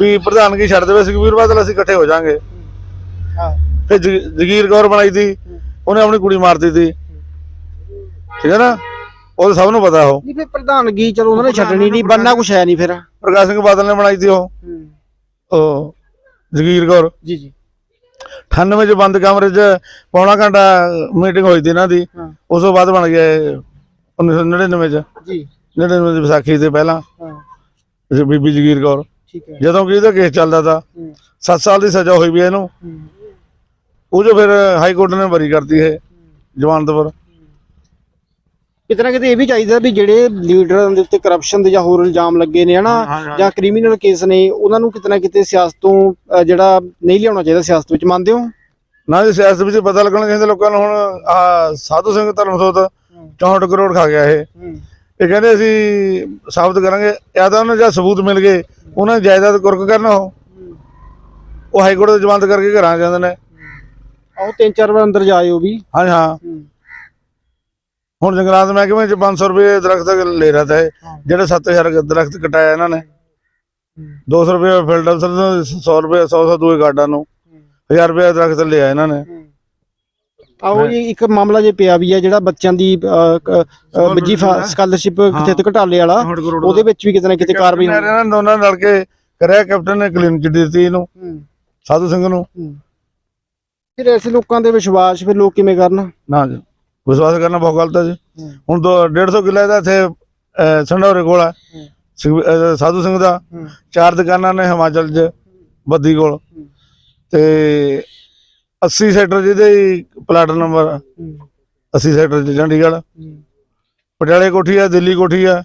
ਵੀ ਪ੍ਰਧਾਨਗੀ ਛੱਡ ਦੇਵੇ ਸੁਖਬੀਰ ਬਾਦਲ ਅਸੀਂ ਇਕੱਠੇ ਹੋ ਜਾਾਂਗੇ। ਹਾਂ। ਫਿਰ ਜਗ- ਜਗੀਰ ਕੌਰ ਬਣਾਈ ਤੀ ਉਹਨੇ ਆਪਣੀ ਕੁੜੀ ਮਾਰਤੀ ਤੀ। ਠੀਕ ਹੈ ਨਾ? ਉਹ ਸਭ ਨੂੰ ਪਤਾ ਉਹ। ਨਹੀਂ ਫਿਰ ਪ੍ਰਧਾਨਗੀ ਚਲੋ ਉਹਨਾਂ ਨੇ ਛੱਡਣੀ ਨਹੀਂ ਬੰਨਾ ਕੁਛ ਹੈ ਨਹੀਂ ਫਿਰ। ਪ੍ਰਕਾਸ਼ ਸਿੰਘ ਬਾਦਲ ਨੇ ਬਣਾਈ ਤੀ ਉਹ। ਉਹ ਜਗੀਰ ਕੌਰ। ਜੀ ਜੀ। 98 ਚ ਬੰਦ ਕਮਰੇ 'ਚ ਪੌਣਾ ਘੰਟਾ ਮੀਟਿੰਗ ਹੋਈ ਸੀ ਇਹਨਾਂ ਦੀ ਹਾਂ। ਉਸ ਤੋਂ ਬਾਅਦ ਬਣ ਗਿਆ ਇਹ 1999 ਚ। ਜੀ। 99 ਦੀ ਵਿਸਾਖੀ ਤੇ ਪਹਿਲਾਂ। ਹਾਂ। ਬੀਬੀ ਜਗੀਰ ਕੌਰ। ਠੀਕ ਹੈ। ਜਦੋਂ ਕਿ ਇਹਦਾ ਕੇਸ ਚੱਲਦਾ ਤਾ 7 ਸਾਲ ਦੀ ਸਜ਼ਾ ਹੋਈ ਵੀ ਇਹਨੂੰ। ਉਹ ਜੋ ਫਿਰ ਹਾਈ ਕੋਰਟ ਨੇ ਬਰੀ ਕਰਤੀ ਇਹ ਜਵਾਨਤ ਪਰ ਕਿਤੇ ਨਾ ਕਿਤੇ ਇਹ ਵੀ ਚਾਹੀਦਾ ਵੀ ਜਿਹੜੇ ਲੀਡਰਾਂ ਦੇ ਉੱਤੇ ਕਰਪਸ਼ਨ ਦੇ ਜਾਂ ਹੋਰ ਇਲਜ਼ਾਮ ਲੱਗੇ ਨੇ ਹਨਾ? ਜਾਂ ਕ੍ਰਿਮੀਨਲ ਕੇਸ ਨੇ ਉਹਨਾਂ ਨੂੰ ਕਿਤੇ ਨਾ ਕਿਤੇ ਸਿਆਸਤ ਤੋਂ ਜਿਹੜਾ ਨਹੀਂ ਲਿਆਉਣਾ ਚਾਹੀਦਾ ਸਿਆਸਤ ਵਿੱਚ ਮੰਨਦੇ ਹੋ? ਨਾ ਜੀ ਸਿਆਸਤ ਵਿੱਚ ਪਤਾ ਲੱਗਣਾ ਚਾਹੀਦਾ ਲੋਕਾਂ ਨੂੰ ਹੁਣ ਆਹ ਸਾਧੂ ਸਿੰਘ ਧਰਮਸੋਤ 64 ਕਰੋੜ ਖਾ ਗਿਆ ਇਹ। ਇਹ ਕਹਿੰਦੇ ਅਸੀਂ ਸਾਬਤ ਕਰਾਂਗੇ ਜਾਂ ਤਾਂ ਉਹਨਾਂ ਜਾਂ ਸਬੂਤ ਮਿਲ ਗਏ ਉਹਨਾਂ ਦੀ ਜਾਇਦਾਦ ਕੁਰਕ ਕਰਨਾ ਉਹ। ਉਹ ਹਾਈ ਕੋਰਟ ਤੋਂ ਜ਼ਮਾਨਤ ਕਰਕੇ ਘਰਾਂ ਆ ਜਾਂਦੇ ਨੇ। ਆਓ ਤਿੰਨ ਚਾਰ ਵਾਰ ਅੰਦਰ ਜਾਏ ਉਹ ਵੀ ਹਾਂ। ਹਾਂ। ਹੁਣ ਜੰਗਲਾਤ ਮਹਿਕਮੇ ਚ 500 ਰੁਪਏ ਦਰਖਤ ਲੈ ਰਹਾ ਤਾ ਇਹ ਜਿਹੜੇ 7000 ਦਰਖਤ ਕਟਾਇਆ ਇਹਨਾਂ ਨੇ। 200 ਰੁਪਏ ਫੀਲਡ ਅਫਸਰ ਤੋਂ 100 ਰੁਪਏ 100 100 ਦੂਏ ਗਾਰਡਾਂ ਨੂੰ 1000 ਰੁਪਏ ਦਰਖਤ ਲਿਆ ਇਹਨਾਂ ਨੇ। ਆਓ ਜੀ ਇੱਕ ਮਾਮਲਾ ਜੇ ਪਿਆ ਵੀ ਹੈ ਜਿਹੜਾ ਬੱਚਿਆਂ ਦੀ ਵਿੱਜੀ ਸਕਾਲਰਸ਼ਿਪ ਕਿਤੇ ਘਟਾਲੇ ਵਾਲਾ 60 ਕਰੋੜ ਉਹਦੇ ਵਿੱਚ ਵੀ ਕਿਤੇ ਨਾ ਕਿਤੇ ਕਾਰਵਾਈ ਹੋਣੀ ਇਹਨਾਂ ਦੋਨਾਂ ਨਾਲ ਕੇ ਕਰਿਆ ਕੈਪਟਨ ਨੇ ਕਲੀਨ ਚਿੱਠੀ ਦਿੱਤੀ ਇਹਨੂੰ। ਸਾਧੂ ਸਿੰਘ ਨੂੰ। ਫਿਰ ਐਸੇ ਲੋਕਾਂ ਦੇ ਵਿਸ਼ਵਾਸ ਫਿਰ ਲੋਕ ਕਿਵੇਂ ਕਰਨ? ਨਾ ਜੀ। ਵਿਸ਼ਵਾਸ ਕਰਨਾ ਬਹੁਤ ਗਲਤ ਹੈ ਜੀ। ਹੁਣ ਦੋ 150 ਕਿੱਲੇ ਦਾ ਇੱਥੇ ਸੰਢੌਰੇ ਕੋਲ ਹੈ। ਸਾਧੂ ਸਿੰਘ ਦਾ। ਚਾਰ ਦੁਕਾਨਾਂ ਨੇ ਹਿਮਾਚਲ 'ਚ ਬੱਦੀ ਕੋਲ। ਤੇ 80 ਸੈਕਟਰ ਜਿਹਦੇ ਪਲਾਟ ਨੰਬਰ 80 ਸੈਕਟਰ 'ਚ ਚੰਡੀਗੜ੍ਹ। ਪਟਿਆਲੇ ਕੋਠੀ ਆ ਦਿੱਲੀ ਕੋਠੀ ਆ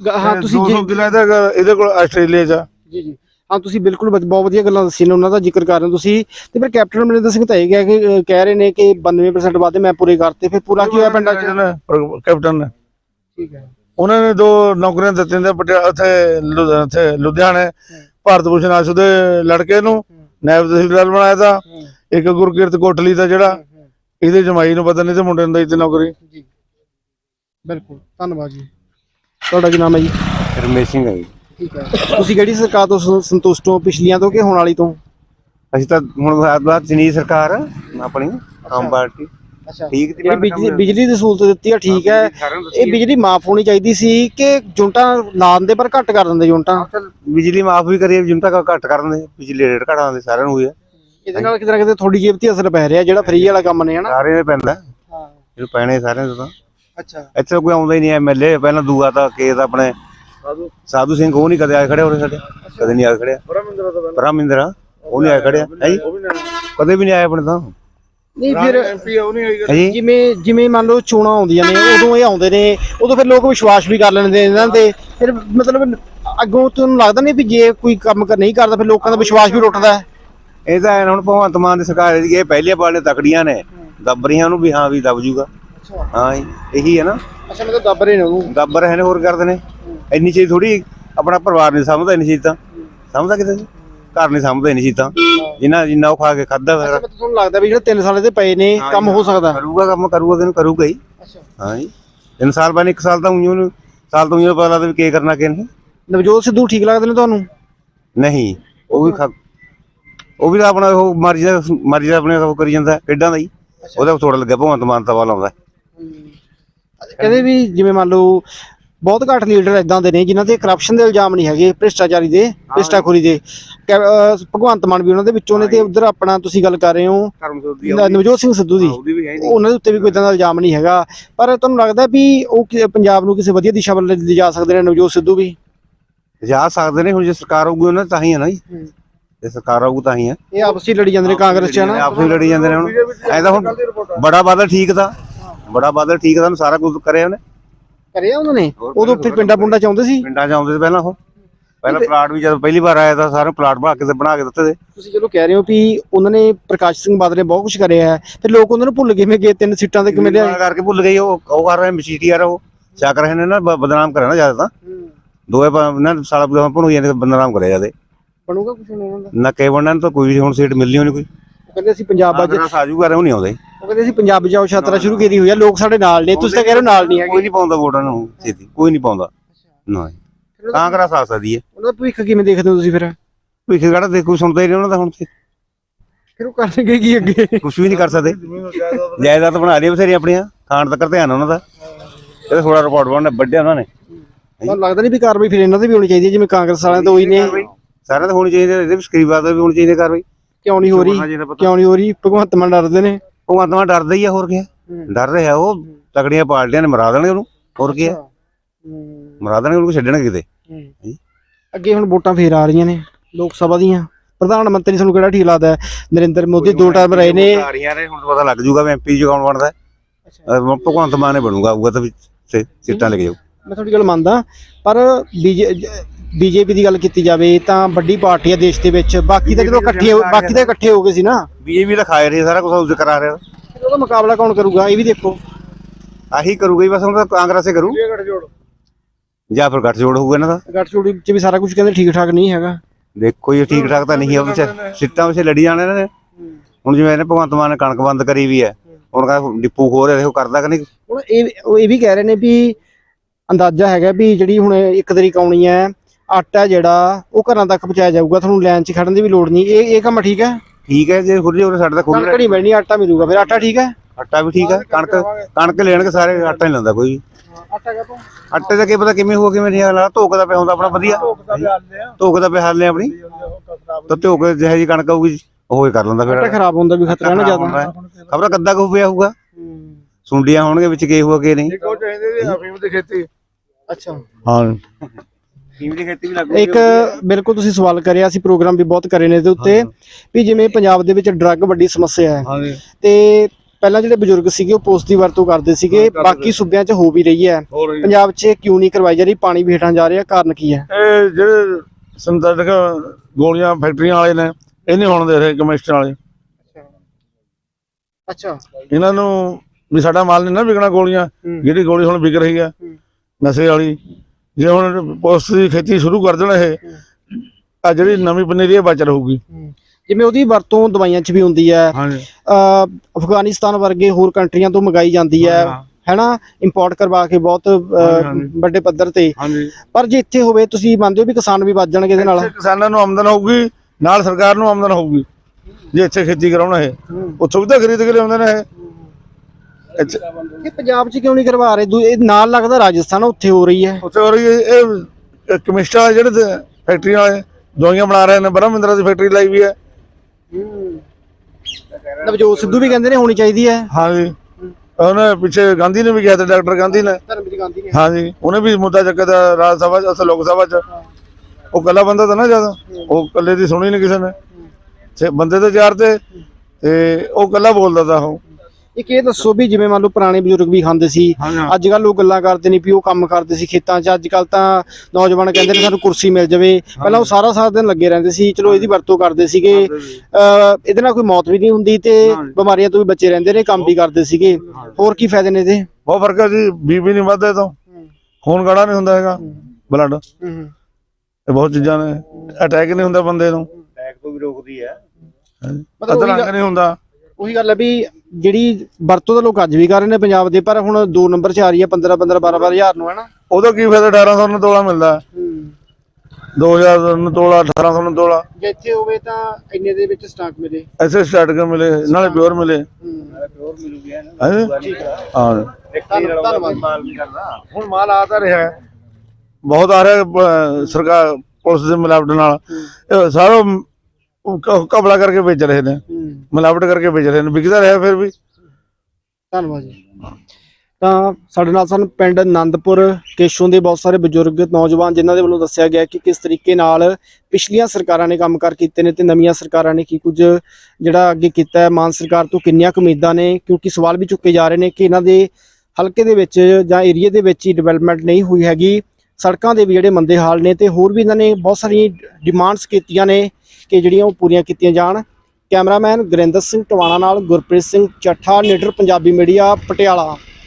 ਹਾਂ। ਤੁਸੀਂ 200 ਜੀ ਕਿੱਲੇ ਦਾ ਇਹਦੇ ਕੋਲ ਆਸਟ੍ਰੇਲੀਆ 'ਚ। ਜੀ ਜੀ। ਹਾਂ ਤੁਸੀਂ ਬਿਲਕੁਲ ਬਹੁਤ ਵਧੀਆ ਗੱਲਾਂ ਦੱਸੀਆਂ ਨੇ ਉਹਨਾਂ ਦਾ ਜ਼ਿਕਰ ਕਰ ਰਹੇ ਹੋ ਤੁਸੀਂ। ਤੇ ਫਿਰ ਕੈਪਟਨ ਅਮਰਿੰਦਰ ਸਿੰਘ ਤਾਂ ਇਹ ਗਿਆ ਕਿ ਕਹਿ ਰਹੇ ਨੇ ਕਿ 92% ਵਾਅਦੇ ਮੈਂ ਪੂਰੇ ਕਰਤੇ ਫਿਰ ਪੂਰਾ ਕੀ ਹੋਇਆ ਪਿੰਡਾਂ 'ਚ ਕੈਪਟਨ ਨੇ ਠੀਕ ਹੈ। ਉਹਨਾਂ ਨੇ ਦੋ ਨੌਕਰੀਆਂ ਦਿੱਤੀਆਂ ਨੇ ਪਟਿਆਲਾ ਉੱਥੇ ਲੁਧਿਆਣੇ ਭਾਰਤ ਭੂਸ਼ਣ ਆਸ਼ੂ ਦੇ ਲੜਕੇ ਨੂੰ ਨਾਇਬ ਤਹਿਸੀਲਦਾਰ ਬਣਾਇਆ ਤਾਂ। ਇੱਕ ਗੁਰਕੀਰਤ ਕੋਟਲੀ ਦਾ ਜਿਹੜਾ ਇਹਦੇ ਜਮਾਈ ਨੂੰ ਪਤਾ ਨਹੀਂ ਤੇ ਮੁੰਡੇ ਨੂੰ ਦਿੱਤੀ ਨੌਕਰੀ। ਬਿਲਕੁਲ। ਧੰਨਵਾਦ ਜੀ। ਤੁਹਾਡਾ ਕੀ ਨਾਮ ਹੈ ਜੀ? ਰਮੇਸ਼ ਸਿੰਘ ਹੈ ਜੀ। ਠੀਕ ਹੈ। ਤੁਸੀਂ ਕਿਹੜੀ ਸਰਕਾਰ ਤੋਂ ਸੰ- ਸੰਤੁਸ਼ਟ ਹੋ ਪਿਛਲੀਆਂ ਤੋਂ ਕਿ ਹੋਣ ਵਾਲੀ ਤੋਂ? ਅਸੀਂ ਤਾਂ ਹੁਣ ਬਾਅਦ ਬਾਅਦ ਚਨੀ ਸਰਕਾਰ ਆ, ਆਪਣੀ ਆਮ ਪਾਰਟੀ। ਅੱਛਾ। ਠੀਕ ਦੀ ਜਿਹੜੀ ਬਿਜਲੀ ਬਿਜਲੀ ਦੀ ਸਹੂਲਤ ਦਿੱਤੀ ਆ ਠੀਕ ਹੈ। ਇਹ ਬਿਜਲੀ ਮਾਫ ਹੋਣੀ ਚਾਹੀਦੀ ਸੀ ਕਿ ਜੁੰਟਾਂ ਲਾ ਦਿੰਦੇ ਪਰ ਘੱਟ ਕਰ ਦਿੰਦੇ ਜੁੰਟਾਂ ਬਿਜਲੀ ਮਾਫ ਵੀ ਕਰੀਏ ਤੱਕ ਘੱਟ ਕਰ ਦਿੰਦੇ ਬਿਜਲੀ ਰੇਟ ਘਟਾ ਦਿੰਦੇ ਸਾਰਿਆਂ ਨੂੰ ਹੋਈ ਆ। ਇਹਦੇ ਨਾਲ ਕਿਤੇ ਨਾ ਕਿਤੇ ਥੋੜੀ ਜੇਬ ਤੇ ਅਸਰ ਪੈ ਰਿਹਾ ਜਿਹੜਾ ਫ੍ਰੀ ਵਾਲਾ ਕੰਮ ਨੇ ਹਨਾ? ਸਾਰਿਆਂ ਪੈਂਦਾ। ਹਾਂ। ਇਹ ਪੈਣੇ ਸਾਰਿਆਂ ਤਾਂ। ਅੱਛਾ। ਇੱਥੇ ਕੋਈ ਆਉਂਦਾ ਹੀ ਨਹੀਂ ਐਮਐਲਏ ਪਹਿਲਾਂ ਦੂਆ ਤਾਂ ਕੇਸ ਆਪਣੇ ਸਾਧੂ? ਸਿੰਘ ਉਹ ਨਹੀਂ ਕਦੇ ਆਏ ਖੜੇ ਉਰੇ ਸਾਡੇ। ਕਦੇ ਨਹੀਂ ਆਏ ਖੜਿਆ ਪਰਮਿੰਦਰਾ ਉਹ ਨਹੀਂ ਆਏ ਖੜਿਆ ਹੈ ਜੀ? ਕਦੇ ਵੀ ਨਹੀਂ ਆਏ ਆਪਣੇ ਤਾਂ। ਨਹੀਂ ਫਿਰ ਐਮਪੀ ਉਹ ਨਹੀਂ ਜੀ? ਜਿਵੇਂ ਜਿਵੇਂ ਮੰਨ ਲਓ ਚੋਣਾਂ ਆਉਂਦੀਆਂ ਨੇ ਉਦੋਂ ਇਹ ਆਉਂਦੇ ਨੇ ਉਦੋਂ ਫਿਰ ਲੋਕ ਵਿਸ਼ਵਾਸ ਵੀ ਕਰ ਲੈਂਦੇ ਨੇ ਇਹਨਾਂ ਤੇ। ਫਿਰ ਮਤਲਬ ਅੱਗੋਂ ਤੁਹਾਨੂੰ ਲੱਗਦਾ ਨਹੀਂ ਵੀ ਜੇ ਕੋਈ ਕੰਮ ਕਰ ਨਹੀਂ ਕਰਦਾ ਫਿਰ ਲੋਕਾਂ ਦਾ ਵਿਸ਼ਵਾਸ ਵੀ ਟੁੱਟਦਾ ਹੈ। ਇਹ ਤਾਂ ਹੁਣ ਭਗਵੰਤ ਮਾਨ ਦੀ ਸਰਕਾਰ ਦੀ ਇਹ ਪਹਿਲੀਆਂ ਪਾਰਟੀਆਂ ਤਕੜੀਆਂ ਨੇ। ਦੱਬ ਰਹੀਆਂ ਉਹਨੂੰ ਵੀ ਹਾਂ ਵੀ ਦਬ ਜੂਗਾ। ਹਾਂ ਇਹੀ ਹੈ ਨਾ। ਅੱਛਾ ਮਤਲਬ ਦੱਬ ਰਹੇ ਨੇ ਉਹਨੂੰ। ਦੱਬ ਰਹੇ ਨੇ ਹੋਰ ਕਰਦੇ ਨੇ। ਇੰਨੀ ਚੀਜ਼ ਥੋੜੀ ਆਪਣਾ ਪਰਿਵਾਰ ਨਹੀਂ ਸਮਝਦਾ ਇੰਨੀ ਚੀਜ਼ ਤਾਂ। ਸਮਝਦਾ ਕਿਤੇ? ਘਰ ਨਹੀਂ ਸਮਝਦਾ ਇੰਨੀ ਚੀਜ਼ ਤਾਂ। ਜਿੰਨਾ ਜਿੰਨਾ ਉਹ ਖਾ ਕੇ ਖਾਦਾ ਫਿਰ। ਤੁਹਾਨੂੰ ਲੱਗਦਾ ਵੀ ਜਿਹੜੇ 3 ਸਾਲ ਦੇ ਪਏ ਨੇ ਕੰਮ ਹੋ ਸਕਦਾ? ਕਰੂਗਾ ਕੰਮ ਕਰੂਗਾ ਕਿਨੂੰ ਕਰੂਗਾ ਹੀ। ਅੱਛਾ। ਹਾਂ ਜੀ। ਤਿੰਨ ਸਾਲ ਬਾਅਦ ਇੱਕ ਸਾਲ ਤਾਂ ਉਹਨੂੰ ਸਾਲ ਤੋਂ ਉਂਝ ਪਤਾ ਲੱਗਦਾ ਵੀ ਕੀ ਕਰਨਾ ਕੀ ਨਹੀਂ। ਨਵਜੋਤ ਸਿੱਧੂ ਠੀਕ ਲੱਗਦੇ ਨੇ ਤੁਹਾਨੂੰ? ਨਹੀਂ ਉਹ ਵੀ ਉਹ ਵੀ ਆਪਣਾ ਉਹ ਮਰਜ਼ੀ ਦਾ ਮਰਜ਼ੀ ਦਾ ਆਪਣੇ ਉਹ ਕਰੀ ਜਾਂਦਾ ਖੇਡਾਂ ਦਾ ਹੀ। ਉਹਦਾ ਥੋੜਾ ਲੱਗਿਆ ਭਗਵੰਤ ਮਾਨ ਤਾਂ ਵਾਲਾ ਆਉਂਦਾ। ਕਹਿੰਦੇ ਵੀ ਜਿਵੇਂ ਮੰਨ ਲਓ ਬਹੁਤ ਘੱਟ ਲੀਡਰ ਇਦਾਂ ਦੇ ਨੇ ਜਿਨ੍ਹਾਂ ਤੇ ਕਰਪਸ਼ਨ ਦੇ ਇਲਜ਼ਾਮ ਨਹੀਂ ਹੈਗੇ ਭ੍ਰਿਸ਼ਟਾਚਾਰੀ ਦੇ ਭ੍ਰਿਸ਼ਟਾਖੋਰੀ ਦੇ। ਕੈ- ਅਹ ਭਗਵੰਤ ਮਾਨ ਵੀ ਉਹਨਾਂ ਦੇ ਵਿੱਚੋਂ ਨੇ ਤੇ ਉਧਰ ਆਪਣਾ ਤੁਸੀਂ ਗੱਲ ਕਰ ਰਹੇ ਹੋ ਨ- ਨਵਜੋਤ ਸਿੰਘ ਸਿੱਧੂ ਦੀ। ਉਹਦੀ ਵੀ ਹੈ ਨਹੀਂ। ਉਹਨਾਂ ਦੇ ਉੱਤੇ ਵੀ ਕੋਈ ਇਦਾਂ ਦਾ ਇਲਜ਼ਾਮ ਨਹੀਂ ਹੈਗਾ। ਪਰ ਤੁਹਾਨੂੰ ਲੱਗਦਾ ਵੀ ਉਹ ਕਿ- ਪੰਜਾਬ ਨੂੰ ਕਿਸੇ ਵਧੀਆ ਦਿਸ਼ਾ ਵੱਲ ਲਿਜਾ ਸਕਦੇ ਨੇ ਨਵਜੋਤ ਸਿੱਧੂ ਵੀ? ਜਾ ਸਕਦੇ ਨੇ ਹੁਣ ਜੇ ਸਰਕਾਰ ਆਊਗੀ ਉਹਨਾਂ ਦੀ ਤਾਂ ਹੀ ਹੈ ਨਾ ਜੀ। ਜੇ ਸਰਕਾਰ ਆਊਗੀ ਤਾਂ ਹੀ ਹੈ। ਇਹ ਆਪਸ ਲੜੀ ਜਾਂਦੇ ਨੇ ਕਾਂਗਰਸ ਚ ਨਾ? ਆਪਸ ਵਿੱਚ ਲੜੀ ਜਾਂਦੇ ਨੇ ਹੁਣ। ਐ ਤਾਂ ਹੁਣ ਬੜਾ ਬਾਦਲ ਠੀਕ ਤਾਂ ਬੜਾ ਬਾਦਲ ਠੀਕ ਤਾਂ ਉਹਨੂੰ ਸਾਰਾ ਕੁਝ ਕਰਿਆ ਉਹਨੇ। ਕਰਿਆ ਉਹਨਾਂ ਨੇ? ਉਦੋਂ ਫਿਰ ਪਿੰਡਾਂ ਪੁੰਡਾਂ ਚ ਆਉਂਦੇ ਸੀ? ਪਿੰਡਾਂ 'ਚ ਆਉਂਦੇ ਸੀ ਪਹਿਲਾਂ ਉਹ। ਪਹਿਲਾਂ ਪਲਾਟ ਵੀ ਜਦ ਪਹਿਲੀ ਵਾਰ ਆਇਆ ਤਾਂ ਸਾਰੇ ਪਲਾਟ ਬਣਾ ਕੇ ਤੇ ਬਣਾ ਕੇ ਦਿੱਤੇ ਤੇ। ਤੁਸੀਂ ਚਲੋ ਕਹਿ ਰਹੇ ਹੋ ਵੀ ਉਹਨਾਂ ਨੇ ਪ੍ਰਕਾਸ਼ ਸਿੰਘ ਬਾਦਲ ਨੇ ਬਹੁਤ ਕੁਝ ਕਰਿਆ ਹੈ ਫਿਰ ਲੋਕ ਉਹਨਾਂ ਨੂੰ ਭੁੱਲ ਗਏ ਤਿੰਨ ਸੀਟਾਂ ਤੇ ਕਿਵੇਂ ਲਿਆ ਤਾਂ ਕਰਕੇ ਭੁੱਲ ਗਈ ਉਹ ਉਹ ਕਰ ਰਹੇ ਮਸ਼ੀਟੀ ਯਾਰ ਉਹ ਚੱਕ ਰਹੇ ਨੇ ਨਾ ਬ- ਬਦਨਾਮ ਕਰਿਆ ਨਾ ਜ਼ਿਆਦਾ ਤਾਂ। ਦੋਏ ਪ- ਨਾ ਸਾਲਾ ਬਦਨਾਮ ਭਣੂ ਜਾਂਦੇ ਬਦਨਾਮ ਕਰਿਆ ਜਿਆਦੇ। ਬਣੂਗਾ ਕੁਝ ਉਹਨਾਂ ਦਾ? ਨਾ ਕੇ ਬਣਨ ਤਾਂ ਕੋਈ ਵੀ ਹੁਣ ਸੀਟ ਮਿਲਣੀ ਹੋਣੀ ਕੋਈ। ਉਹ ਕਹਿੰਦੇ ਅਸੀਂ ਪੰਜਾਬ ਅੱਜ ਸਾਜੂ ਕਰ ਉਹ ਨਹੀਂ ਆਉਂਦੇ। ਉਹ ਕਹਿੰਦੇ ਅਸੀਂ ਪੰਜਾਬ ਜਾਓ ਛਾਤਰਾ ਸ਼ੁਰੂ ਕੀਤੀ ਹੋਈ ਆ ਲੋਕ ਸਾਡੇ ਨਾਲ ਨੇ ਤੁਸੀਂ ਤਾਂ ਕਹਿ ਰਹੇ ਹੋ ਨਾਲ ਨਹੀਂ ਹੈਗੇ। ਕੋਈ ਨਹੀਂ ਪਾਉਂਦਾ ਵੋਟਾਂ ਨੂੰ ਛੇਤੀ ਕੋਈ ਨਹੀਂ ਪਾਉਂਦਾ। ਨਾ ਜੀ। ਕਾਂਗਰਸ ਆ ਸਕਦੀ ਹੈ। ਉਹਨਾਂ ਦਾ ਭਵਿੱਖ ਕਿਵੇਂ ਦੇਖਦੇ ਹੋ ਤੁਸੀਂ ਫਿਰ? ਭਿੱਖ ਕਿਹੜਾ ਦੇਖੋ ਸੁਣਦਾ ਹੀ ਨਹੀਂ ਉਹਨਾਂ ਦਾ ਹੁਣ ਫਿਰ ਉਹ ਕਰਨਗੇ ਕੀ ਅੱਗੇ? ਕੁਝ ਵੀ ਨਹੀਂ ਕਰ ਸਕਦੇ। ਜਾਇਦਾਦ ਬਣਾ ਲਈ ਬਥੇਰੀ ਆਪਣੀਆਂ ਖਾਣ ਤੱਕ ਧਿਆਨ ਉਹਨਾਂ ਦਾ। ਇਹ ਥੋੜਾ ਰਿਪੋਰਟ ਬਣਨਾ ਵੱਡਿਆ ਉਹਨਾਂ ਨੇ। ਤੁਹਾਨੂੰ ਲੱਗਦਾ ਨਹੀਂ ਵੀ ਕਾਰਵਾਈ ਫਿਰ ਇਹਨਾਂ ਤੇ ਵੀ ਹੋਣੀ ਚਾਹੀਦੀ ਹੈ ਜਿਵੇਂ ਕਾਂਗਰਸ ਵਾਲਿਆਂ ਤੋਂ ਹੋਈ ਨੇ? ਸਾਰਿਆਂ ਤੇ ਹੋਣੀ ਚਾਹੀਦੀ ਹੈ, ਇਹਦੇ ਵੀ ਸਕਰੀਬਾਦ ਵੀ ਹੋਣੀ ਚਾਹੀਦੀ ਹੈ ਕਾਰਵਾਈ। ਕਿਉਂ ਨਹੀਂ ਹੋ ਰਹੀ? ਕਿਉਂ ਨਹੀਂ ਹੋ ਰਹੀ? ਭਗਵੰਤ ਮਾਨ ਡਰਦੇ ਨੇ। ਉਹ ਆਤਮਾ ਡਰਦਾ ਹੀ ਆ ਹੋਰ ਕੀ ਆ? ਡਰ ਰਿਹਾ ਉਹ ਤਕੜੀਆਂ ਪਾਰਟੀਆਂ ਨੇ ਮਰਾ ਦੇਣਗੇ ਉਹਨੂੰ ਹੋਰ ਕੀ ਆ? ਮਰਾ ਦੇਣਗੇ ਉਹਨੂੰ ਛੱਡਣਗੇ ਕਿਤੇ। ਅੱਗੇ ਹੁਣ ਵੋਟਾਂ ਫੇਰ ਆ ਰਹੀਆਂ ਨੇ ਲੋਕ ਸਭਾ ਦੀਆਂ। ਪ੍ਰਧਾਨ ਮੰਤਰੀ ਤੁਹਾਨੂੰ ਕਿਹੜਾ ਠੀਕ ਲੱਗਦਾ? ਨਰਿੰਦਰ ਮੋਦੀ ਦੋ ਟਰਮ ਰਹੇ ਨੇ। ਆ ਰਹੀਆਂ ਨੇ ਹੁਣ ਪਤਾ ਲੱਗ ਜੂਗਾ ਵੀ ਐਮਪੀ ਜਗਾਉਣ ਬਣਦਾ। ਭਗਵੰਤ ਮਾਨ ਨੇ ਬਣੂਗਾ ਆਊਗਾ ਤਾਂ ਵੀ ਸੀਟਾਂ ਲੈ ਕੇ ਜਾਊ। ਮੈਂ ਤੁਹਾਡੀ ਗੱਲ ਮੰਨਦਾ ਪਰ ਬੀਜੇਪੀ ਦੀ ਗੱਲ ਕੀਤੀ ਜਾਵੇ ਤਾਂ ਵੱਡੀ ਪਾਰਟੀ ਹੈ ਦੇਸ਼ ਦੇ ਵਿੱਚ। ਬਾਕੀ ਤਾਂ ਜਦੋਂ ਇਕੱਠੇ ਹੋ- ਬਾਕੀ ਤਾਂ ਇਕੱਠੇ ਹੋ ਗਏ ਸੀ ਨਾ। ਬੀਜੇਪੀ ਤਾਂ ਖਾਏ ਰਹੀ ਸਾਰਾ ਕੁਝ ਉਸ ਕਰਾ ਰਿਹਾ ਫਿਰ ਉਹਦਾ ਮੁਕਾਬਲਾ ਕੌਣ ਕਰੂਗਾ? ਇਹ ਵੀ ਦੇਖੋ। ਆਹੀ ਕਰੂਗਾ ਹੀ ਬਸ ਹੁਣ ਤਾਂ ਕਾਂਗਰਸ ਹੀ ਕਰੂ। ਜਾਂ ਫਿਰ ਗੱਠਜੋੜ ਹੋਊਗਾ ਇਹਨਾਂ ਦਾ। ਗੱਠਜੋੜ ਚ ਵੀ ਸਾਰਾ ਕੁਝ ਕਹਿੰਦੇ ਠੀਕ ਠਾਕ ਨਹੀਂ ਹੈਗਾ। ਦੇਖੋ ਇਹ ਠੀਕ ਠਾਕ ਤਾਂ ਨਹੀਂ ਹੈ ਉਹਦੇ ਚ ਸਿੱਟਾਂ ਵਿੱਚ ਲੜੀ ਜਾਣੇ ਨੇ। ਹੁਣ ਜਿਵੇਂ ਇਹਨੇ ਭਗਵੰਤ ਮਾਨ ਨੇ ਕਣਕ ਬੰਦ ਕਰੀ ਵੀ ਹੈ। ਹੁਣ ਕਹਿੰਦਾ ਡਿਪੂ ਖੋਰ ਰਿਹਾ ਦੇਖੋ ਕਰਦਾ ਕਿ ਨਹੀਂ। ਹੁਣ ਇਹ ਉਹ ਇਹ ਵੀ ਕਹਿ ਰਹੇ ਨੇ ਵੀ ਅੰਦਾਜ਼ਾ ਹੈਗਾ ਵੀ ਜਿਹੜੀ ਹੁਣ ਇੱਕ ਤਰੀਕ ਆਉਣੀ ਹੈ ਆਟਾ ਜਿਹੜਾ ਉਹ ਘਰਾਂ ਤੱਕ ਪਹੁੰਚਾਇਆ ਜਾਊਗਾ ਤੁਹਾਨੂੰ ਲਾਈਨ 'ਚ ਖੜਨ ਦੀ ਵੀ ਲੋੜ ਨਹੀਂ। ਇਹ ਇਹ ਕੰਮ ਠੀਕ ਹੈ? ਠੀਕ ਹੈ ਜੇ ਖੁੱਲੀ ਉਹਨੇ ਸਾਡੇ ਤਾਂ ਖੁੱਲ ਕਣਕ ਨਹੀਂ ਮਿਲਣੀ ਆਟਾ ਮਿਲੂਗਾ। ਫਿਰ ਆਟਾ ਠੀਕ ਹੈ? ਆਟਾ ਵੀ ਠੀਕ ਹੈ ਕਣਕ ਕਣਕ ਲੈਣਗੇ ਸਾਰੇ ਆਟਾ ਨਹੀਂ ਲੈਂਦਾ ਕੋਈ ਵੀ। ਆਟਾ ਆਟੇ ਦਾ ਕੀ ਪਤਾ ਕਿਵੇਂ ਹੋਊਗਾ ਕਿਵੇਂ ਨਹੀਂ ਹੋਣਾ ਧੋਕ ਦਾ ਪਿਆ ਹੁੰਦਾ ਆਪਣਾ ਵਧੀਆ। ਧੋਕ ਦਾ ਪਿਆ ਹਾਲ ਨੇ ਆਪਣੀ। ਤਾਂ ਧੋਕ ਜਿਹੇ ਜੀ ਕਣਕ ਆਊਗੀ ਉਹ ਹੀ ਕਰ ਲੈਂਦਾ ਆਟਾ ਫਿਰ ਖਰਾਬ ਹੁੰਦਾ ਵੀ ਖਤਰਾ ਨਾ ਜ਼ਿਆਦਾ। ਖਬਰ ਕੱਦਾ ਕੋ ਪਿਆ ਹੋਊਗਾ। ਸੁੰਡੀਆਂ ਹੋਣਗੇ ਵਿੱਚ ਕੀ ਹੋਊਗਾ ਕੀ ਨਹੀਂ। ਉਹ ਚਾਹੀਦੇ ਵੀ ਅਫੀਮ ਦੀ ਖੇਤੀ। ਅੱਛਾ। ਹਾਂ। ਕੀਮਤ ਦੀ ਖੇਤੀ ਵੀ ਲੱਗੂ ਇੱਕ ਬਿਲਕੁਲ ਤੁਸੀਂ ਸਵਾਲ ਕਰਿਆ ਸੀ ਪ੍ਰੋਗਰਾਮ ਵੀ ਬਹੁਤ ਕਰੇ ਨੇ ਇਹਦੇ ਉੱਤੇ ਵੀ ਜਿਵੇਂ ਪੰਜਾਬ ਦੇ ਵਿੱਚ ਡਰੱਗ ਵੱਡੀ ਸਮੱਸਿਆ ਹੈ। ਤੇ ਪਹਿਲਾਂ ਜਿਹੜੇ ਬਜ਼ੁਰਗ ਸੀਗੇ ਉਹ ਪੋਸਟ ਦੀ ਵਰਤੋਂ ਕਰਦੇ ਸੀਗੇ ਬਾਕੀ ਸੂਬਿਆਂ 'ਚ ਹੋ ਵੀ ਰਹੀ ਹੈ। ਪੰਜਾਬ 'ਚ ਕਿਉਂ ਨਹੀਂ ਕਰਵਾਈ ਜਾ ਰਹੀ? ਪਾਣੀ ਵੀ ਹੇਠਾਂ ਜਾ ਰਿਹਾ ਕਾਰਨ ਕੀ ਹੈ? ਇਹ ਜਿਹੜੇ ਸਿੰਥੈਟਿਕ ਗੋਲੀਆਂ ਫੈਕਟਰੀਆਂ ਵਾਲੇ ਨੇ ਇਹ ਨਹੀਂ ਹੋਣ ਦੇ ਰਹੇ ਕਮਿਸ਼ਨ ਵਾਲੇ। ਅੱਛਾ। ਇਹਨਾਂ ਨੂੰ ਵੀ ਸਾਡਾ ਮਾਲ ਨਹੀਂ ਨਾ ਵਿਕਣਾ ਗੋਲੀਆਂ ਜਿਹੜੀ ਗੋਲੀ ਹੁਣ ਵਿਕ ਰਹੀ ਹੈ। ਨਸ਼ੇ ਵਾਲੀ। ਜੇ ਹੁਣ ਪੋਸਟ ਦੀ ਖੇਤੀ ਸ਼ੁਰੂ ਕਰ ਦੇਣ ਇਹ ਆ ਜਿਹੜੀ ਨਵੀਂ ਪਨੀਰੀ ਇਹ ਬਚ ਰਹੂਗੀ ਜਿਵੇਂ ਉਹਦੀ ਵਰਤੋਂ ਦਵਾਈਆਂ 'ਚ ਵੀ ਹੁੰਦੀ ਹੈ। ਅਫਗਾਨਿਸਤਾਨ ਵਰਗੇ ਹੋਰ ਕੰਟਰੀਆਂ ਤੋਂ ਮੰਗਾਈ ਜਾਂਦੀ ਹੈ। ਹੈਨਾ? ਇੰਪੋਰਟ ਕਰਵਾ ਕੇ ਬਹੁਤ। ਵੱਡੇ ਪੱਧਰ ਤੇ। ਪਰ ਜੇ ਇੱਥੇ ਹੋਵੇ ਤੁਸੀਂ ਮੰਨਦੇ ਹੋ ਵੀ ਕਿਸਾਨ ਵੀ ਵੱਧ ਜਾਣਗੇ ਇਹਦੇ ਨਾਲ? ਕਿਸਾਨਾਂ ਨੂੰ ਆਮਦਨ ਹੋਊਗੀ ਨਾਲ ਸਰਕਾਰ ਨੂੰ ਆਮਦਨ ਹੋਊਗੀ। ਜੇ ਇੱਥੇ ਖੇਤੀ ਕਰਾਉਣਾ ਉੱਥੋਂ ਵੀ ਤਾਂ ਖਰੀਦ ਕੇ ਲਿਆਉਂਦੇ ਨੇ ਇਹ ਇਹ ਪੰਜਾਬ 'ਚ ਕਿਉਂ ਨਹੀਂ ਕਰਵਾ ਰਹੇ? ਦੂ- ਇਹ ਨਾਲ ਲੱਗਦਾ ਰਾਜਸਥਾਨ ਉੱਥੇ ਹੋ ਰਹੀ ਹੈ। ਉੱਥੇ ਹੋ ਰਹੀ ਹੈ। ਇਹ ਕਮਿਸਟਰ ਵਾਲੇ ਜਿਹੜੇ ਤੇ ਫੈਕਟਰੀਆਂ ਵਾਲੇ ਦਵਾਈਆਂ ਬਣਾ ਰਹੇ ਨੇ। ਬ੍ਰਹਮਿੰਦਰਾ ਦੀ ਫੈਕਟਰੀ ਲਾਈ ਵੀ ਹੈ। ਨਵਜੋਤ ਸਿੱਧੂ ਵੀ ਕਹਿੰਦੇ ਨੇ ਹੋਣੀ ਚਾਹੀਦੀ ਹੈ। ਹਾਂਜੀ। ਉਹਨੇ ਪਿੱਛੇ ਗਾਂਧੀ ਨੇ ਵੀ ਕਿਹਾ ਤੇ ਡਾਕਟਰ ਗਾਂਧੀ ਨੇ। ਧਰਮਵੀਰ ਗਾਂਧੀ ਨੇ। ਹਾਂਜੀ। ਉਹਨੇ ਵੀ ਮੁੱਦਾ ਚੱਕਿਆ ਤਾ ਰਾਜ ਸਭਾ ਚ ਅਸਲ ਲੋਕ ਸਭਾ ਚ। ਉਹ ਕੱਲਾ ਬੰਦਾ ਤਾਂ ਨਾ ਜ਼ਿਆਦਾ। ਉਹ ਕੱਲੇ ਦੀ ਸੁਣੀ ਨਹੀਂ ਕਿਸੇ ਨੇ। ਬੰਦੇ ਤੇ ਚਾਰ ਤੇ ਤੇ ਉਹ ਕੱਲਾ ਬੋਲਦਾ ਤਾ ਉਹ। ਇੱਕ ਇਹ ਦੱਸੋ ਵੀ ਜਿਵੇਂ ਮੰਨ ਲਓ ਪੁਰਾਣੇ ਬਜ਼ੁਰਗ ਵੀ ਖਾਂਦੇ ਸੀ ਅੱਜ ਕੱਲ ਲੋਕ ਗੱਲਾਂ ਕਰਦੇ ਨੇ ਵੀ ਉਹ ਕੰਮ ਕਰਦੇ ਸੀ ਖੇਤਾਂ 'ਚ ਅੱਜ ਕੱਲ ਤਾਂ ਨੌਜਵਾਨ ਕਹਿੰਦੇ ਨੇ ਸਾਨੂੰ ਕੁਰਸੀ ਮਿਲ ਜਾਵੇ। ਪਹਿਲਾਂ ਉਹ ਸਾਰਾ ਸਾਰਾ ਦਿਨ ਲੱਗੇ ਰਹਿੰਦੇ ਸੀ ਚਲੋ ਇਹਦੀ ਵਰਤੋਂ ਕਰਦੇ ਸੀਗੇ। ਇਹਦੇ ਨਾਲ ਕੋਈ ਮੌਤ ਵੀ ਨਹੀਂ ਹੁੰਦੀ ਤੇ ਬਿਮਾਰੀਆਂ ਤੋਂ ਵੀ ਬਚੇ ਰਹਿੰਦੇ ਨੇ ਕੰਮ ਵੀ ਕਰਦੇ ਸੀਗੇ। ਹੋਰ ਕੀ ਫਾਇਦੇ ਨੇ ਇਹਦੇ? ਬਹੁਤ ਫ਼ਰਕ ਹੈ ਜੀ ਬੀਪੀ ਨਹੀਂ ਵੱਧਦਾ ਤੋਂ। ਖੂਨ ਗਾੜਾ ਨਹੀਂ ਹੁੰਦਾ ਹੈਗਾ ਬਲੱਡ ਇਹ ਬਹੁਤ ਚੀਜ਼ਾਂ ਨੇ ਅਟੈਕ ਨਹੀਂ ਹੁੰਦਾ ਬੰਦੇ ਨੂੰ। ਟੈਕ ਤੋਂ ਵੀ ਰੋਕਦੀ ਹੈ। ਮਤਲਬ ਉਹੀ ਨਹੀਂ ਹੁੰਦਾ। ਉਹੀ ਗੱਲ ਹੈ ਵੀ ਜਿਹੜੀ ਵਰਤੋਂ ਤਾਂ ਲੋਕ ਅੱਜ ਵੀ ਕਰ ਰਹੇ ਨੇ ਪੰਜਾਬ ਦੇ ਪਰ ਹੁਣ 2 ਨੰਬਰ 'ਚ ਆ ਰਹੀ ਹੈ 15 15 12 12 ਹਜ਼ਾਰ ਨੂੰ ਹੈ ਨਾ ਉਹਦਾ ਕੀ ਫਾਇਦਾ 1800 ਨੂੰ ਤੋਲਾ ਮਿਲਦਾ। 2000 ਨੂੰ ਤੋਲਾ 1800 ਨੂੰ ਤੋਲਾ ਜੇ ਇੱਥੇ ਹੋਵੇ ਤਾਂ ਇੰਨੇ ਦੇ ਵਿੱਚ ਸਟਾਕ ਮਿਲੇ। ਐਸੇ ਸਟਾਰਟ ਕਰ ਮਿਲੇ? ਨਾਲੇ ਪਿਓਰ ਮਿਲੇ। ਪਿਓਰ ਮਿਲੂਗੀ ਹੈਂ? ਹਾਂ? ਧੰਨਵਾਦ। ਮਾਲ ਨਹੀਂ ਕਰਦਾ। ਹੁਣ ਮਾਲ ਆ ਤਾਂ ਰਿਹਾ। ਹੈ। ਬਹੁਤ ਆ ਰਿਹਾ ਅਹ, ਸਰਕਾਰ ਪੁਲਿਸ ਦੇ ਮਿਲਾਵਟ ਨਾਲ। ਇਹ ਸਾਰਾ ਕਬਲਾ ਕਰਕੇ ਵੇਚ ਰਹੇ ਨੇ। ਮਿਲਾਵਟ ਕਰਕੇ ਵੇਚ ਰਹੇ ਨੇ, ਵਿਕਦਾ ਰਿਹਾ ਫਿਰ ਵੀ। ਧੰਨਵਾਦ ਜੀ। ਤਾਂ ਸਾਡੇ ਨਾਲ ਸਨ ਪਿੰਡ ਆਨੰਦਪੁਰ ਕੇਸ਼ੋਂ ਦੇ ਬਹੁਤ ਸਾਰੇ ਬਜ਼ੁਰਗ, ਨੌਜਵਾਨ, ਜਿਨ੍ਹਾਂ ਦੇ ਵੱਲੋਂ ਦੱਸਿਆ ਗਿਆ ਕਿ ਕਿਸ ਤਰੀਕੇ ਨਾਲ ਪਿਛਲੀਆਂ ਸਰਕਾਰਾਂ ਨੇ ਕੰਮਕਾਰ ਕੀਤੇ ਨੇ ਤੇ ਨਵੀਆਂ ਸਰਕਾਰਾਂ ਨੇ ਕੀ ਕੁਝ ਜਿਹੜਾ ਅੱਗੇ ਕੀਤਾ ਹੈ। ਮਾਨ ਸਰਕਾਰ ਤੋਂ ਕਿੰਨੀਆਂ ਕੁ ਉਮੀਦਾਂ ਨੇ, ਕਿਉਂਕਿ ਸਵਾਲ ਵੀ ਚੁੱਕੇ ਜਾ ਰਹੇ ਨੇ ਕਿ ਇਹਨਾਂ ਦੇ ਹਲਕੇ ਦੇ ਵਿੱਚ ਜਾਂ ਏਰੀਆ ਦੇ ਵਿੱਚ ਹੀ ਡਿਵੈਲਪਮੈਂਟ ਨਹੀਂ ਹੋਈ ਹੈਗੀ। ਸੜਕਾਂ ਦੇ ਵੀ ਜਿਹੜੇ ਮੰਦੇ ਹਾਲ ਨੇ ਤੇ ਹੋਰ ਵੀ ਇਹਨਾਂ ਨੇ ਬਹੁਤ ਸਾਰੀਆਂ ਡਿਮਾਂਡਸ ਕੀਤੀਆਂ ਨੇ ਕਿ ਜਿਹੜੀਆਂ ਉਹ ਪੂਰੀਆਂ ਕੀਤੀਆਂ ਜਾਣ। ਕੈਮਰਾਮੈਨ ਗੁਰਿੰਦਰ ਸਿੰਘ ਟਵਾਣਾ ਨਾਲ ਗੁਰਪ੍ਰੀਤ ਸਿੰਘ ਚੱਠਾ ਨੀਡਰ ਪੰਜਾਬੀ ਮੀਡੀਆ ਪਟਿਆਲਾ।